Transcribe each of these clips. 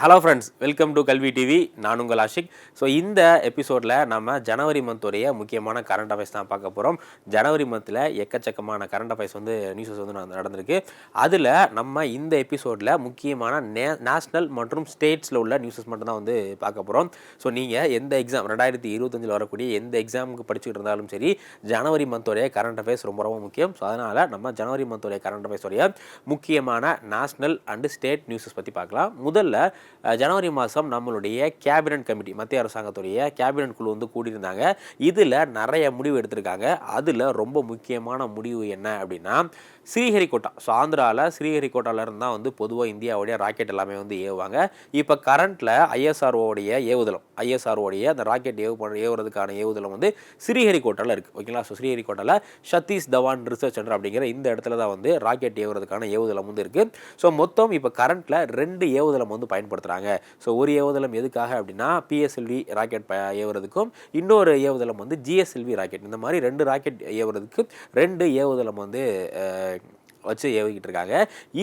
Hello friends welcome to Kalvi TV நான் உங்கள் Ashiq. So இந்த எபிசோடில் நம்ம ஜனவரி மந்தோடைய முக்கியமான கரண்ட் அஃபேர்ஸ் தான் பார்க்க போகிறோம் ஜனவரி மந்தில் எக்கச்சக்கமான கரண்ட் அஃபேர்ஸ் வந்து நியூஸஸ் வந்து நடந்திருக்கு. அதில் நம்ம இந்த எபிசோடில் முக்கியமான நே நேஷ்னல் மற்றும் ஸ்டேட்ஸில் உள்ள நியூஸஸ் மட்டும் தான் வந்து பார்க்க போகிறோம் ஸோ நீங்கள் எந்த எக்ஸாம் ரெண்டாயிரத்தி இருபத்தஞ்சில் வரக்கூடிய எந்த எக்ஸாமுக்கு படிச்சுட்டு இருந்தாலும் சரி ஜனவரி மந்தோடைய கரண்ட் அஃபேர்ஸ் ரொம்ப ரொம்ப முக்கியம். ஸோ அதனால் நம்ம ஜனவரி மந்தோடைய கரண்ட் அஃபேர்ஸோடைய முக்கியமான நேஷ்னல் அண்டு ஸ்டேட் நியூஸஸ் பற்றி பார்க்கலாம். முதல்ல ஜனவரி மாதம் நம்மளுடைய கேபினட் கமிட்டி மத்திய அரசாங்கத்துடைய கேபினட் குழு வந்து கூடியிருந்தாங்க. இதில் நிறைய முடிவு எடுத்திருக்காங்க. அதில் ரொம்ப முக்கியமான முடிவு என்ன அப்படின்னா ஸ்ரீஹரிகோட்டா. ஸோ ஆந்திராவில் ஸ்ரீஹரிகோட்டாவிலருந்து தான் வந்து பொதுவாக இந்தியாவுடைய ராக்கெட் எல்லாமே வந்து ஏவுவாங்க. இப்போ கரண்ட்டில் ஐஎஸ்ஆர்ஓடைய ஏவுதளம் ஐஎஸ்ஆர்ஓடைய அந்த ராக்கெட் ஏவு ஏவுறதுக்கான ஏவுதளம் வந்து ஸ்ரீஹரிகோட்டாவில் இருக்குது ஓகேங்களா ஸோ ஸ்ரீஹரிகோட்டாவில் சதீஷ் தவான் ரிசர்ச் சென்டர் அப்படிங்கிற இந்த இடத்துல தான் வந்து ராக்கெட் ஏவுறதுக்கான ஏவுதளம் வந்து இருக்குது ஸோ மொத்தம் இப்போ கரண்ட்டில் ரெண்டு ஏவுதளம் வந்து பயன்படுத்துகிறாங்க ஸோ ஒரு ஏவுதளம் எதுக்காக அப்படின்னா பிஎஸ்எல்வி ராக்கெட் ப ஏவுறதுக்கும் இன்னொரு ஏவுதளம் வந்து ஜிஎஸ்எல்வி ராக்கெட் இந்த மாதிரி ரெண்டு ராக்கெட் ஏவுறதுக்கு ரெண்டு ஏவுதளம் வந்து வச்சு ஏவிக்கிட்டு இருக்காங்க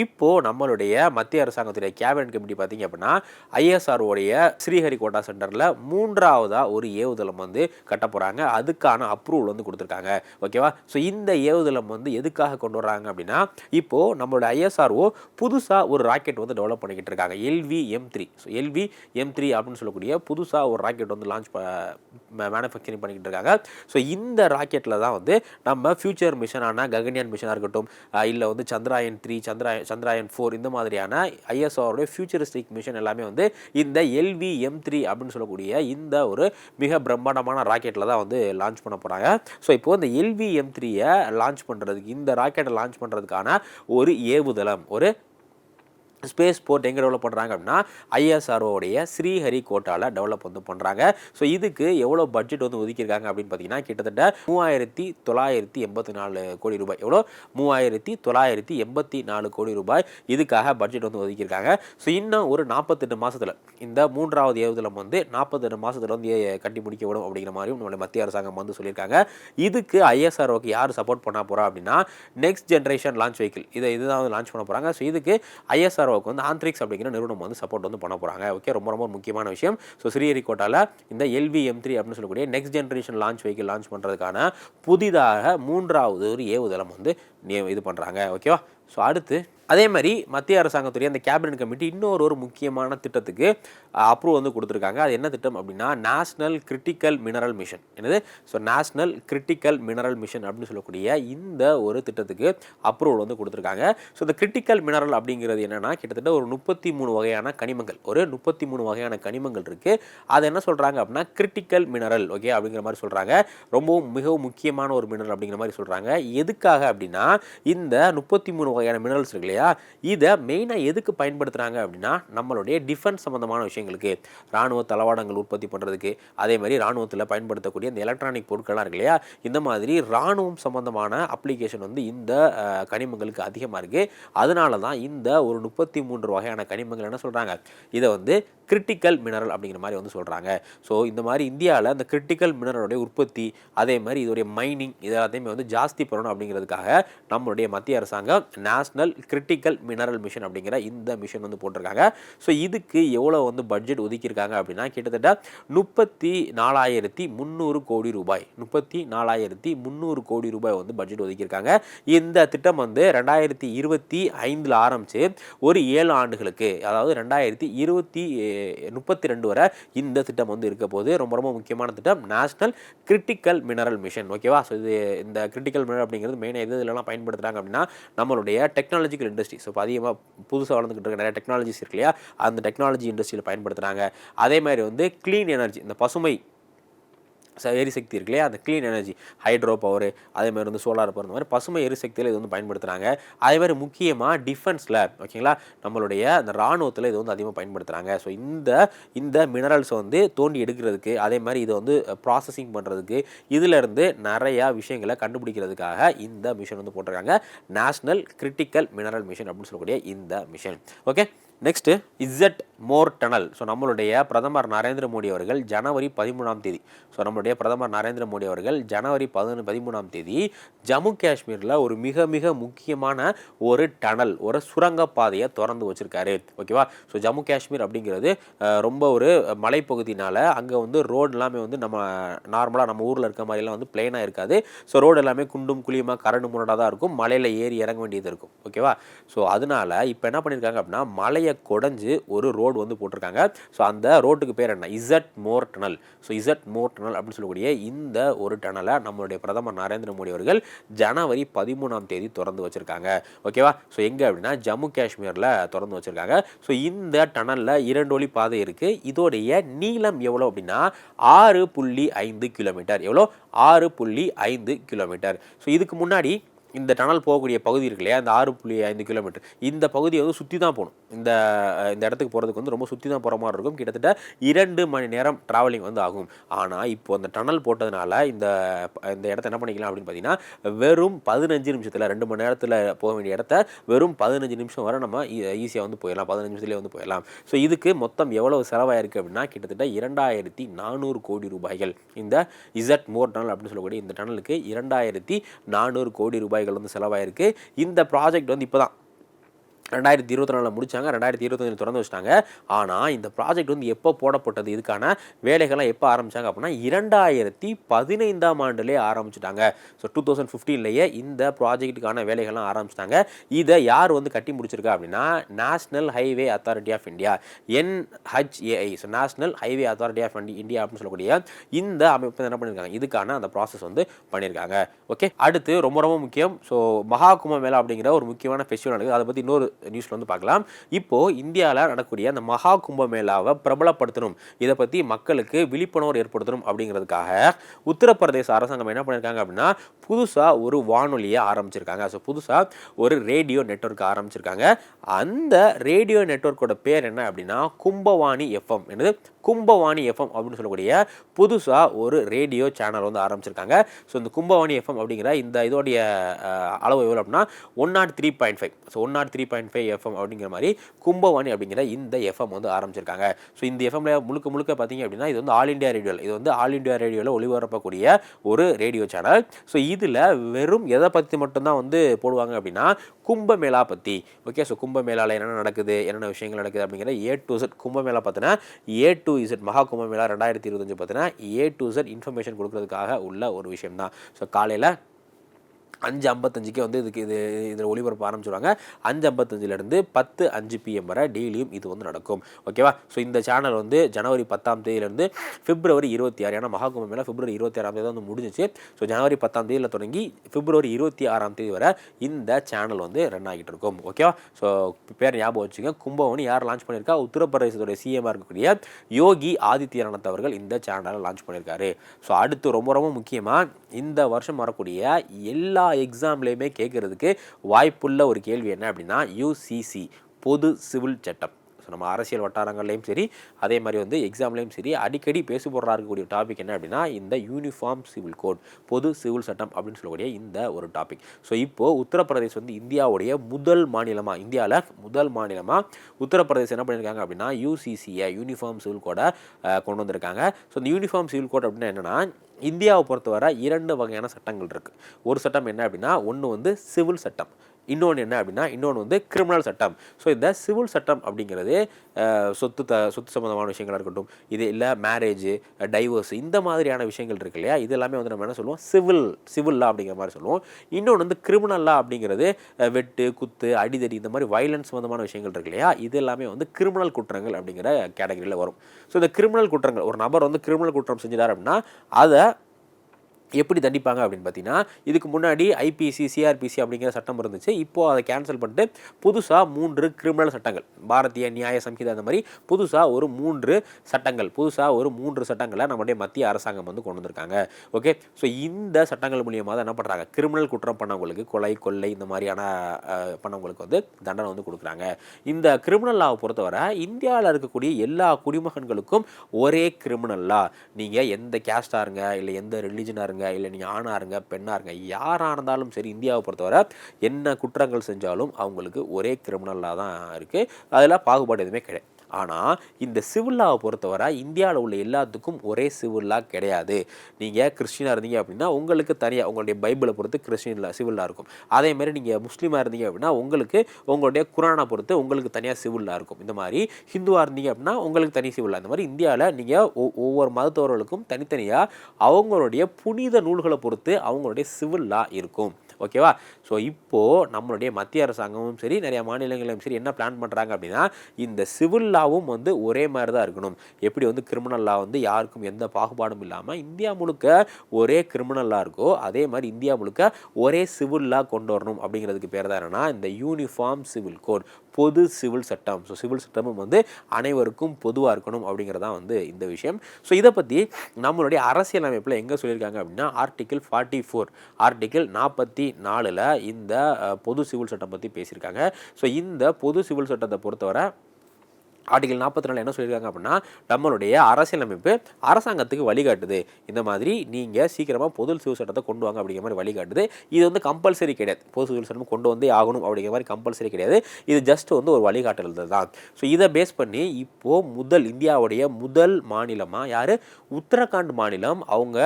இப்போது நம்மளுடைய மத்திய அரசாங்கத்துடைய கேபினட் கமிட்டி பார்த்திங்க அப்படின்னா ஐஎஸ்ஆர்ஓடைய ஸ்ரீஹரிகோட்டா சென்டரில் மூன்றாவதாக ஒரு ஏவுதளம் வந்து கட்ட போகிறாங்க அதுக்கான அப்ரூவல் வந்து கொடுத்துருக்காங்க. ஓகேவா ஸோ இந்த ஏவுதளம் வந்து எதுக்காக கொண்டு வர்றாங்க அப்படின்னா இப்போது நம்மளோட ஐஎஸ்ஆர்ஓ புதுசாக ஒரு ராக்கெட் வந்து டெவலப் பண்ணிக்கிட்டு இருக்காங்க. LV M three so LV M three அப்படின்னு சொல்லக்கூடிய புதுசாக ஒரு ராக்கெட் வந்து லான்ச் மேனுஃபேக்சரிங் பண்ணிக்கிட்டு இருக்காங்க. ஸோ இந்த ராக்கெட்டில் தான் வந்து நம்ம ஃபியூச்சர் மிஷனான ககன்யான் மிஷனாக இருக்கட்டும் இல்லை வந்து சந்திராயன் த்ரீ சந்திராயன் சந்திராயன் ஃபோர் இந்த மாதிரியான ஐஎஸ்ஆருடைய ஃபியூச்சரிஸ்டிக் மிஷன் எல்லாமே வந்து இந்த எல்வி எம் த்ரீ அப்படின்னு சொல்லக்கூடிய இந்த ஒரு மிக பிரம்மாண்டமான ராக்கெட்டில் தான் வந்து லான்ச் பண்ண போகிறாங்க ஸோ இப்போது இந்த எல்வி எம் த்ரீயை லான்ச் பண்ணுறதுக்கு இந்த ராக்கெட்டை லான்ச் பண்ணுறதுக்கான ஒரு ஏவுதளம் ஒரு ஸ்பேஸ் போர்ட் எங்கே டெவலப் பண்ணுறாங்க அப்படின்னா ஐஎஸ்ஆர்ஓடைய ஸ்ரீஹரிகோட்டாவில் டெவலப் வந்து பண்ணுறாங்க ஸோ இதுக்கு எவ்வளோ பட்ஜெட் வந்து ஒதுக்கியிருக்காங்க அப்படின்னு பார்த்தீங்கன்னா கிட்டத்தட்ட மூவாயிரத்தி தொள்ளாயிரத்தி எண்பத்தி நாலு கோடி ரூபாய். எவ்வளோ மூவாயிரத்தி தொள்ளாயிரத்தி எண்பத்தி நாலு கோடி ரூபாய் இதுக்காக பட்ஜெட் வந்து ஒதுக்கியிருக்காங்க. ஸோ இன்னும் ஒரு நாற்பத்தெட்டு மாதத்தில் இந்த மூன்றாவது ஏவுதளம் வந்து நாற்பத்தெட்டு மாதத்தில் வந்து ஏ- கட்டி முடிக்க விடும் அப்படிங்கிற மாதிரியும் நம்மளுடைய மத்திய அரசாங்கம் வந்து சொல்லியிருக்காங்க. இதுக்கு ஐஎஸ்ஆர்ஓக்கு யார் சப்போர்ட் பண்ண போகிறா அப்படின்னா நெக்ஸ்ட் ஜென்ரேஷன் லான்ச் வெஹிக்கிள் இதை இதுதான் வந்து லான்ச் பண்ண போகிறாங்க ஸோ இதுக்கு ஐஎஸ்ஆர்ஓக்கு வந்து ஆந்த்ரிக்ஸ் அப்படிங்கிற நிறுவனம் வந்து சப்போர்ட் வந்து பண்ண போகிறாங்க ஓகே ரொம்ப ரொம்ப முக்கியமான விஷயம். ஸோ ஸ்ரீஹரிகோட்டாவில் இந்த எல்வி எம் த்ரீ அப்படின்னு சொல்லக்கூடிய next generation launch vehicle launch பண்ணுறதுக்கான புதிதாக மூன்றாவது ஒரு ஏவுதளம் வந்து நிய- இது பண்ணுறாங்க ஓகேவா ஸோ அடுத்து அதே மாதிரி மத்திய அரசாங்கத்துடைய அந்த கேபினட் கமிட்டி இன்னொரு ஒரு முக்கியமான திட்டத்துக்கு அப்ரூவ் வந்து கொடுத்துருக்காங்க. அது என்ன திட்டம் அப்படின்னா நேஷ்னல் கிரிட்டிக்கல் மினரல் மிஷன் என்னது? So national critical mineral mission அப்படின்னு சொல்லக்கூடிய இந்த ஒரு திட்டத்துக்கு அப்ரூவல் வந்து கொடுத்துருக்காங்க. ஸோ இந்த கிரிட்டிக்கல் மினரல் அப்படிங்கிறது என்னென்னா கிட்டத்தட்ட ஒரு முப்பத்தி மூணு வகையான கனிமங்கள். ஒரு முப்பத்தி மூணு வகையான கனிமங்கள் இருக்குது அது என்ன சொல்கிறாங்க அப்படின்னா கிரிட்டிக்கல் மினரல் ஓகே அப்படிங்கிற மாதிரி சொல்கிறாங்க ரொம்பவும் மிகவும் முக்கியமான ஒரு மினரல் அப்படிங்கிற மாதிரி சொல்கிறாங்க எதுக்காக அப்படின்னா இந்த முப்பத்தி மூணு வகையான மினரல்ஸ் இருக்கு இல்லையா? இதை மெயினாக எதுக்கு பயன்படுத்துகிறாங்க அப்படின்னா நம்மளுடைய டிஃபென்ஸ் சம்மந்தமான விஷயங்களுக்கு. ராணுவ தளவாடங்கள் உற்பத்தி பண்ணுறதுக்கு அதே மாதிரி ராணுவத்தில் பயன்படுத்தக்கூடிய இந்த எலக்ட்ரானிக் பொருட்கள்லாம் இருக்கு இல்லையா? இந்த மாதிரி ராணுவம் சம்மந்தமான அப்ளிகேஷன் வந்து இந்த கனிமங்களுக்கு அதிகமாக இருக்குது அதனால தான் இந்த ஒரு முப்பத்தி மூன்று வகையான கனிமங்கள் என்ன சொல்கிறாங்க இதை வந்து கிரிட்டிக்கல் மினரல் அப்படிங்கிற மாதிரி வந்து சொல்கிறாங்க ஸோ இந்த மாதிரி இந்தியாவில் அந்த கிரிட்டிக்கல் மினரலுடைய உற்பத்தி அதே மாதிரி இதோடைய மைனிங் இது எல்லாத்தையுமே வந்து ஜாஸ்தி பண்ணணும் அப்படிங்கிறதுக்காக நம்மளுடைய மத்திய அரசாங்கம் நேஷ்னல் கிரிட்டிக்கல் மினரல் மிஷன் அப்படிங்கிற இந்த மிஷன் வந்து போட்டிருக்காங்க. ஸோ இதுக்கு எவ்வளோ வந்து பட்ஜெட் ஒதுக்கியிருக்காங்க அப்படின்னா கிட்டத்தட்ட முப்பத்தி நாலாயிரத்தி முந்நூறு கோடி ரூபாய். முப்பத்தி நாலாயிரத்தி முந்நூறு கோடி ரூபாய் வந்து பட்ஜெட் ஒதுக்கியிருக்காங்க. இந்த திட்டம் வந்து ரெண்டாயிரத்தி இருபத்தி ஐந்தில் ஆரம்பித்து ஒரு ஏழு ஆண்டுகளுக்கு அதாவது ரெண்டாயிரத்தி இருபத்தி முப்பத்தி ரெண்டு வரை இந்த திட்டம் வந்து இருக்க போது ரொம்ப ரொம்ப முக்கியமான திட்டம். நேஷனல் கிரிட்டிக்கல் மினரல் மிஷன் ஓகேவா ஸோ இது இந்த கிரிட்டிக்கல் மினரல் அப்படிங்கிறது மெயினாக எது இதெல்லாம் பயன்படுத்துகிறாங்க அப்படின்னா நம்மளுடைய டெக்னாலஜிக்கல் இண்டஸ்ட்ரி ஸோ அதிகமாக புதுசாக வளர்ந்துக்கிட்டு இருக்க நிறைய டெக்னாலஜிஸ் இருக்கு இல்லையா? அந்த டெக்னாலஜி இண்டஸ்ட்ரியில் பயன்படுத்துகிறாங்க அதே மாதிரி வந்து க்ளீன் எனர்ஜி இந்த பசுமை எரிசக்தி இருக்கு இல்லையா? அந்த க்ளீன் எனர்ஜி ஹைட்ரோ பவர் அதே மாதிரி வந்து சோலார் பவர் இந்த மாதிரி பசுமை எரிசக்தியில் இது வந்து பயன்படுத்துகிறாங்க அதே மாதிரி முக்கியமாக டிஃபென்ஸில் ஓகேங்களா நம்மளுடைய அந்த ராணுவத்தில் இது வந்து அதிகமாக பயன்படுத்துகிறாங்க ஸோ இந்த இந்த மினரல்ஸை வந்து தோண்டி எடுக்கிறதுக்கு அதே மாதிரி இதை வந்து ப்ராசஸிங் பண்ணுறதுக்கு இதிலிருந்து நிறையா விஷயங்களை கண்டுபிடிக்கிறதுக்காக இந்த மிஷன் வந்து போட்டிருக்காங்க. நேஷ்னல் கிரிட்டிக்கல் மினரல் மிஷன் அப்படின்னு சொல்லக்கூடிய இந்த mission okay next Z Morh tunnel so நம்மளுடைய பிரதமர் நரேந்திர மோடி அவர்கள் ஜனவரி பதிமூணாம் தேதி. ஸோ நம்மளுடைய பிரதமர் நரேந்திர மோடி அவர்கள் ஜனவரி பதினொன்று பதிமூணாம் தேதி ஜம்மு காஷ்மீரில் ஒரு மிக மிக முக்கியமான ஒரு டனல் ஒரு சுரங்கப்பாதையை திறந்து வச்சுருக்காரு. ஓகேவா ஸோ ஜம்மு காஷ்மீர் அப்படிங்கிறது ரொம்ப ஒரு மலைப்பகுதினால் அங்கே வந்து ரோடு எல்லாமே வந்து நம்ம நார்மலாக நம்ம ஊரில் இருக்க மாதிரிலாம் வந்து பிளெயினாக இருக்காது. ஸோ ரோடு எல்லாமே குண்டும் குழியுமா கரடு முரடாக தான் இருக்கும். மலையில் ஏறி இறங்க வேண்டியது இருக்கும். ஓகேவா ஸோ அதனால் இப்போ என்ன பண்ணியிருக்காங்க அப்படின்னா மலையை குடஞ்சு ஒரு ரோடு வந்து போட்டிருக்காங்க. ஸோ அந்த ரோட்டுக்கு பேர் என்ன? Z Morh tunnel so Z Morh tunnel அப்படின்னு சொல்லக்கூடிய இந்த ஒரு டனலை நம்மளுடைய பிரதமர் நரேந்திர மோடி அவர்கள் ஜனவரி பதிமூணாம் தேதி திறந்து வச்சுருக்காங்க. ஓகேவா ஸோ எங்கே அப்படின்னா ஜம்மு காஷ்மீரில் திறந்து வச்சுருக்காங்க. ஸோ இந்த டனலில் இரண்டு வழி பாதை இருக்குது இதோடைய நீளம் எவ்வளோ அப்படின்னா ஆறு புள்ளி ஐந்து கிலோமீட்டர் எவ்வளோ ஆறு புள்ளி ஐந்து கிலோமீட்டர் ஸோ இதுக்கு முன்னாடி இந்த டனல் போகக்கூடிய பகுதி இருக்கு இல்லையா? இந்த ஆறு புள்ளி ஐந்து கிலோமீட்டர். இந்த பகுதியை வந்து சுற்றி தான் போகணும். இந்த இந்த இடத்துக்கு போகிறதுக்கு வந்து ரொம்ப சுற்றி தான் போகிற மாதிரி இருக்கும். கிட்டத்தட்ட இரண்டு மணி நேரம் ட்ராவலிங் வந்து ஆகும். ஆனால் இப்போ அந்த டனல் போட்டதுனால இந்த இந்த இடத்த என்ன பண்ணிக்கலாம் அப்படின்னு பார்த்தீங்கன்னா வெறும் பதினஞ்சு நிமிஷத்தில் ரெண்டு மணி நேரத்தில் போக வேண்டிய இடத்த வெறும் பதினஞ்சு நிமிஷம் வரை நம்ம ஈஸியாக வந்து போயிடலாம். பதினஞ்சு நிமிஷத்துலேயே வந்து போயிடலாம். ஸோ இதுக்கு மொத்தம் எவ்வளவு செலவாயிருக்கு அப்படின்னா கிட்டத்தட்ட இரண்டாயிரத்தி நானூறு கோடி ரூபாய்கள். இந்த இசட் மோர் டனல் அப்படின்னு சொல்லக்கூடிய இந்த டனலுக்கு இரண்டாயிரத்தி நானூறு கோடி ரூபாய் ரூபாய்கள் வந்து செலவாயிருக்கு. இந்த ப்ராஜெக்ட் வந்து இப்போ தான் ரெண்டாயிரத்தி இருபத்தி நாலில் முடிச்சாங்க ரெண்டாயிரத்தி இருபத்தஞ்சு திறந்து வச்சிட்டாங்க. ஆனால் இந்த ப்ராஜெக்ட் வந்து எப்போ போடப்பட்டது இதுக்கான வேலைகள்லாம் எப்போ ஆரம்பிச்சாங்க அப்படின்னா இரண்டாயிரத்தி பதினைந்தாம் ஆண்டுலேயே ஆரம்பிச்சிட்டாங்க. ஸோ டூ தௌசண்ட் ஃபிஃப்டீன்லேயே இந்த ப்ராஜெக்ட்டுக்கான வேலைகள்லாம் ஆரம்பிச்சிட்டாங்க. இதை யார் வந்து கட்டி முடிச்சிருக்கா அப்படின்னா national highway authority of India NHAI so national highway authority of India அப்படின்னு சொல்லக்கூடிய இந்த அமைப்பு என்ன பண்ணியிருக்காங்க இதுக்கான அந்த ப்ராசஸ் வந்து பண்ணியிருக்காங்க. ஓகே அடுத்து ரொம்ப ரொம்ப முக்கியம். ஸோ மகா மேலா அப்படிங்கிற ஒரு முக்கியமான ஃபெஸ்டிவல் நடக்குது. அதை பற்றி இன்னொரு நியூஸில் வந்து பார்க்கலாம். இப்போது இந்தியாவில் நடக்கக்கூடிய அந்த மகா கும்பமேளாவை பிரபலப்படுத்தணும். இதை பற்றி மக்களுக்கு விழிப்புணர்வு ஏற்படுத்தணும் அப்படிங்கிறதுக்காக உத்தரப்பிரதேச அரசாங்கம் என்ன பண்ணியிருக்காங்க அப்படின்னா புதுசாக ஒரு வானொலியை ஆரம்பிச்சிருக்காங்க. ஸோ புதுசாக ஒரு ரேடியோ நெட்வொர்க் ஆரம்பிச்சிருக்காங்க. அந்த ரேடியோ நெட்வொர்க்கோட பேர் என்ன அப்படின்னா கும்பவாணி எஃப்எம். என்னது? கும்பவாணி எஃப்எம் அப்படின்னு சொல்லக்கூடிய புதுசாக ஒரு ரேடியோ சேனல் வந்து ஆரம்பிச்சிருக்காங்க. ஸோ இந்த கும்பவாணி எஃப்எம் அப்படிங்கிற இந்த இதோடைய அளவு எவ்வளோ அப்படின்னா one nought three point five so one nought three point five FM அப்படிங்கிற மாதிரி கும்பவாணி அப்படிங்கிற இந்த எஃப்எம் வந்து ஆரம்பிச்சிருக்காங்க. ஸோ இந்த எஃப்எம்ல முழுக்க முழுக்க பார்த்தீங்க அப்படின்னா இது வந்து ஆல் இந்தியா ரேடியோவில் இது வந்து ஆல் இந்தியா ரேடியோவில் ஒளிபரப்பக்கூடிய ஒரு ரேடியோ சேனல் ஸோ இதில் வெறும் எதை பற்றி மட்டும்தான் வந்து போடுவாங்க அப்படின்னா கும்பமேளா பற்றி ஓகே ஸோ கும்பமேளாவில் என்னென்ன நடக்குது என்னென்ன விஷயங்கள் நடக்குது அப்படிங்கிற ஏ டு இசட் கும்பமேளா பார்த்தினா ஏ டு இசட் மகா கும்பமேளா ரெண்டாயிரத்தி இருபத்தஞ்சு பார்த்தீங்கன்னா ஏ டு இசட் இன்ஃபர்மேஷன் கொடுக்கறதுக்காக உள்ள ஒரு விஷயம் தான் ஸோ காலையில் அஞ்சு ஐம்பத்தஞ்சுக்கே வந்து இதுக்கு இது இதில் ஒளிபரப்பு ஆரம்பிச்சிடுவாங்க அஞ்சு ஐம்பத்தஞ்சிலேருந்து பத்து அஞ்சு பிஎம் வரை டெய்லியும் இது வந்து நடக்கும். ஓகேவா ஸோ இந்த சேனல் வந்து ஜனவரி பத்தாம் தேதியிலேருந்து பிப்ரவரி இருபத்தி ஆறு. ஏன்னா மகாகும்ப மேலே பிப்ரவரி இருபத்தி ஆறாம் தேதி வந்து முடிஞ்சிச்சு. ஸோ ஜனவரி பத்தாம் தேதியில் தொடங்கி பிப்ரவரி இருபத்தி ஆறாம் தேதி வரை இந்த சேனல் வந்து ரன் ஆகிட்டு இருக்கும். ஓகேவா ஸோ பேர் ஞாபகம் வச்சுங்க கும்பகோணம் யார் லான்ச் பண்ணியிருக்கா? உத்தரப்பிரதேசத்துடைய சிஎம்ஆர் இருக்கக்கூடிய யோகி ஆதித்யநாத் அவர்கள் இந்த சேனலை லான்ச் பண்ணியிருக்காரு. ஸோ அடுத்து ரொம்ப ரொம்ப முக்கியமாக இந்த வருஷம் வரக்கூடிய எல்லா எக்ஸாம்லேயுமே கேட்குறதுக்கு வாய்ப்புள்ள ஒரு கேள்வி என்ன அப்படின்னா யூசிசி பொது சிவில் சட்டம். ஸோ நம்ம அரசியல் வட்டாரங்கள்லையும் சரி அதே மாதிரி வந்து எக்ஸாம்லேயும் சரி அடிக்கடி பேசுபொருளாக இருக்கக்கூடிய டாபிக் என்ன அப்படின்னா இந்த யூனிஃபார்ம் சிவில் கோட் பொது சிவில் சட்டம் அப்படின்னு சொல்லக்கூடிய இந்த ஒரு டாபிக் ஸோ இப்போது உத்தரப்பிரதேஷ் வந்து இந்தியாவுடைய முதல் மாநிலமாக இந்தியாவில் முதல் மாநிலமாக உத்தரப்பிரதேசம் என்ன பண்ணியிருக்காங்க அப்படின்னா யூசிசியை யூனிஃபார்ம் சிவில் கோடை கொண்டு வந்திருக்காங்க. ஸோ இந்த யூனிஃபார்ம் சிவில் கோட் அப்படின்னா என்னென்னா இந்தியாவை பொறுத்தவரை இரண்டு வகையான சட்டங்கள் இருக்குது ஒரு சட்டம் என்ன அப்படின்னா ஒன்று வந்து சிவில் சட்டம். இன்னொன்று என்ன அப்படின்னா இன்னொன்று வந்து கிரிமினல் சட்டம். ஸோ இந்த சிவில் சட்டம் அப்படிங்கிறது சொத்து த சொத்து சம்மந்தமான விஷயங்களாக இருக்கட்டும் இது இல்லை மேரேஜ் டைவர்ஸ் இந்த மாதிரியான விஷயங்கள் இருக்கு இல்லையா? இது எல்லாமே வந்து நம்ம என்ன சொல்லுவோம்? சிவில் சிவில் லா அப்படிங்கிற மாதிரி சொல்லுவோம். இன்னொன்று வந்து கிரிமினல் லா அப்படிங்கிறது வெட்டு குத்து அடிதடி இந்த மாதிரி வயலன்ஸ் சம்மந்தமான விஷயங்கள் இருக்கு இல்லையா? இது எல்லாமே வந்து கிரிமினல் குற்றங்கள் அப்படிங்கிற கேட்டகரியில் வரும். ஸோ இந்த கிரிமினல் குற்றங்கள் ஒரு நபர் வந்து கிரிமினல் குற்றம் செஞ்சிட்டார் அப்படின்னா அதை எப்படி தண்டிப்பாங்க அப்படின்னு பார்த்தீங்கன்னா இதுக்கு முன்னாடி ஐபிசி சிஆர்பிசி அப்படிங்கிற சட்டம் இருந்துச்சு. இப்போ அதை கேன்சல் பண்ணிட்டு புதுசாக மூன்று கிரிமினல் சட்டங்கள் பாரதிய நியாய சம்ஹிதா அந்த மாதிரி புதுசாக ஒரு மூன்று சட்டங்கள் புதுசாக ஒரு மூன்று சட்டங்களை நம்முடைய மத்திய அரசாங்கம் வந்து கொண்டு வந்திருக்காங்க. ஓகே ஸோ இந்த சட்டங்கள் மூலியமாக தான் என்ன பண்ணுறாங்க கிரிமினல் குற்றம் பண்ணவங்களுக்கு கொலை கொள்ளை இந்த மாதிரியான பண்ணவங்களுக்கு வந்து தண்டனை வந்து கொடுக்குறாங்க. இந்த கிரிமினல் லாவை பொறுத்தவரை இந்தியாவில் இருக்கக்கூடிய எல்லா குடிமகன்களுக்கும் ஒரே கிரிமினல் லா நீங்கள் எந்த கேஸ்டாக இருங்க இல்லை எந்த ரிலீஜனாக இருங்க இருங்க இல்லை நீங்கள் ஆணாக இருங்க பெண்ணாக இருங்க யாராக இருந்தாலும் சரி இந்தியாவை பொறுத்தவரை என்ன குற்றங்கள் செஞ்சாலும் அவங்களுக்கு ஒரே கிரிமினலாக தான் இருக்குது அதில் பாகுபாடு எதுவுமே கிடையாது ஆனால் இந்த சிவில் லாவை பொறுத்தவரை இந்தியாவில் உள்ள எல்லாத்துக்கும் ஒரே சிவில் லா கிடையாது. நீங்கள் கிறிஸ்டினாக இருந்தீங்க அப்படின்னா உங்களுக்கு தனியாக உங்களுடைய பைபிளை பொறுத்து கிறிஸ்டின் லா சிவில் லா இருக்கும். அதே மாதிரி நீங்கள் முஸ்லீமாக இருந்தீங்க அப்படின்னா உங்களுக்கு உங்களுடைய குரானை பொறுத்து உங்களுக்கு தனியாக சிவில் லா இருக்கும். இந்த மாதிரி ஹிந்துவாக இருந்தீங்க அப்படின்னா உங்களுக்கு தனி சிவில் லா இந்த மாதிரி இந்தியாவில் நீங்கள் ஒவ்வொரு மதத்தவர்களுக்கும் தனித்தனியாக அவங்களுடைய புனித நூல்களை பொறுத்து அவங்களுடைய சிவில் லா இருக்கும். ஓகேவா? ஸோ இப்போது நம்மளுடைய மத்திய அரசாங்கமும் சரி நிறைய மாநிலங்களும் சரி என்ன பிளான் பண்ணுறாங்க அப்படின்னா இந்த சிவில் லாவும் வந்து ஒரே மாதிரி தான் இருக்கணும். எப்படி வந்து கிரிமினல் லா வந்து யாருக்கும் எந்த பாகுபாடும் இல்லாமல் இந்தியா முழுக்க ஒரே கிரிமினல் லா இருக்கோ அதே மாதிரி இந்தியா முழுக்க ஒரே சிவில் லா கொண்டு வரணும் அப்படிங்கிறதுக்கு பேர் தான் என்னன்னா இந்த யூனிஃபார்ம் சிவில் கோட் பொது சிவில் சட்டம். ஸோ சிவில் சட்டமும் வந்து அனைவருக்கும் பொதுவாக இருக்கணும் அப்படிங்கிறதான் வந்து இந்த விஷயம். ஸோ இதை பற்றி நம்மளுடைய அரசியலமைப்பில் எங்கே சொல்லியிருக்காங்க அப்படின்னா ஆர்டிக்கிள் ஃபார்ட்டி ஃபோர் ஆர்டிக்கிள் நாற்பத்தி நாலில் இந்த பொது சிவில் சட்டம் பற்றி பேசியிருக்காங்க. ஸோ இந்த பொது சிவில் சட்டத்தை பொறுத்தவரை ஆர்டிகல் நாற்பத்தி நாலு என்ன சொல்லியிருக்காங்க அப்படின்னா நம்மளுடைய அரசியலமைப்பு அரசாங்கத்துக்கு வழிகாட்டுது. இந்த மாதிரி நீங்கள் சீக்கிரமாக பொது சிவில் சட்டத்தை கொண்டு வாங்க அப்படிங்கிற மாதிரி வழிகாட்டுது. இது வந்து கம்பல்சரி கிடையாது. பொது சிவில் சட்டம் கொண்டு வந்தே ஆகணும் அப்படிங்கிற மாதிரி கம்பல்சரி கிடையாது. இது ஜஸ்ட் வந்து ஒரு வழிகாட்டல் தான். ஸோ இதை பேஸ் பண்ணி இப்போது முதல் இந்தியாவுடைய முதல் மாநிலமாக யார்? உத்தரகாண்ட் மாநிலம் அவங்க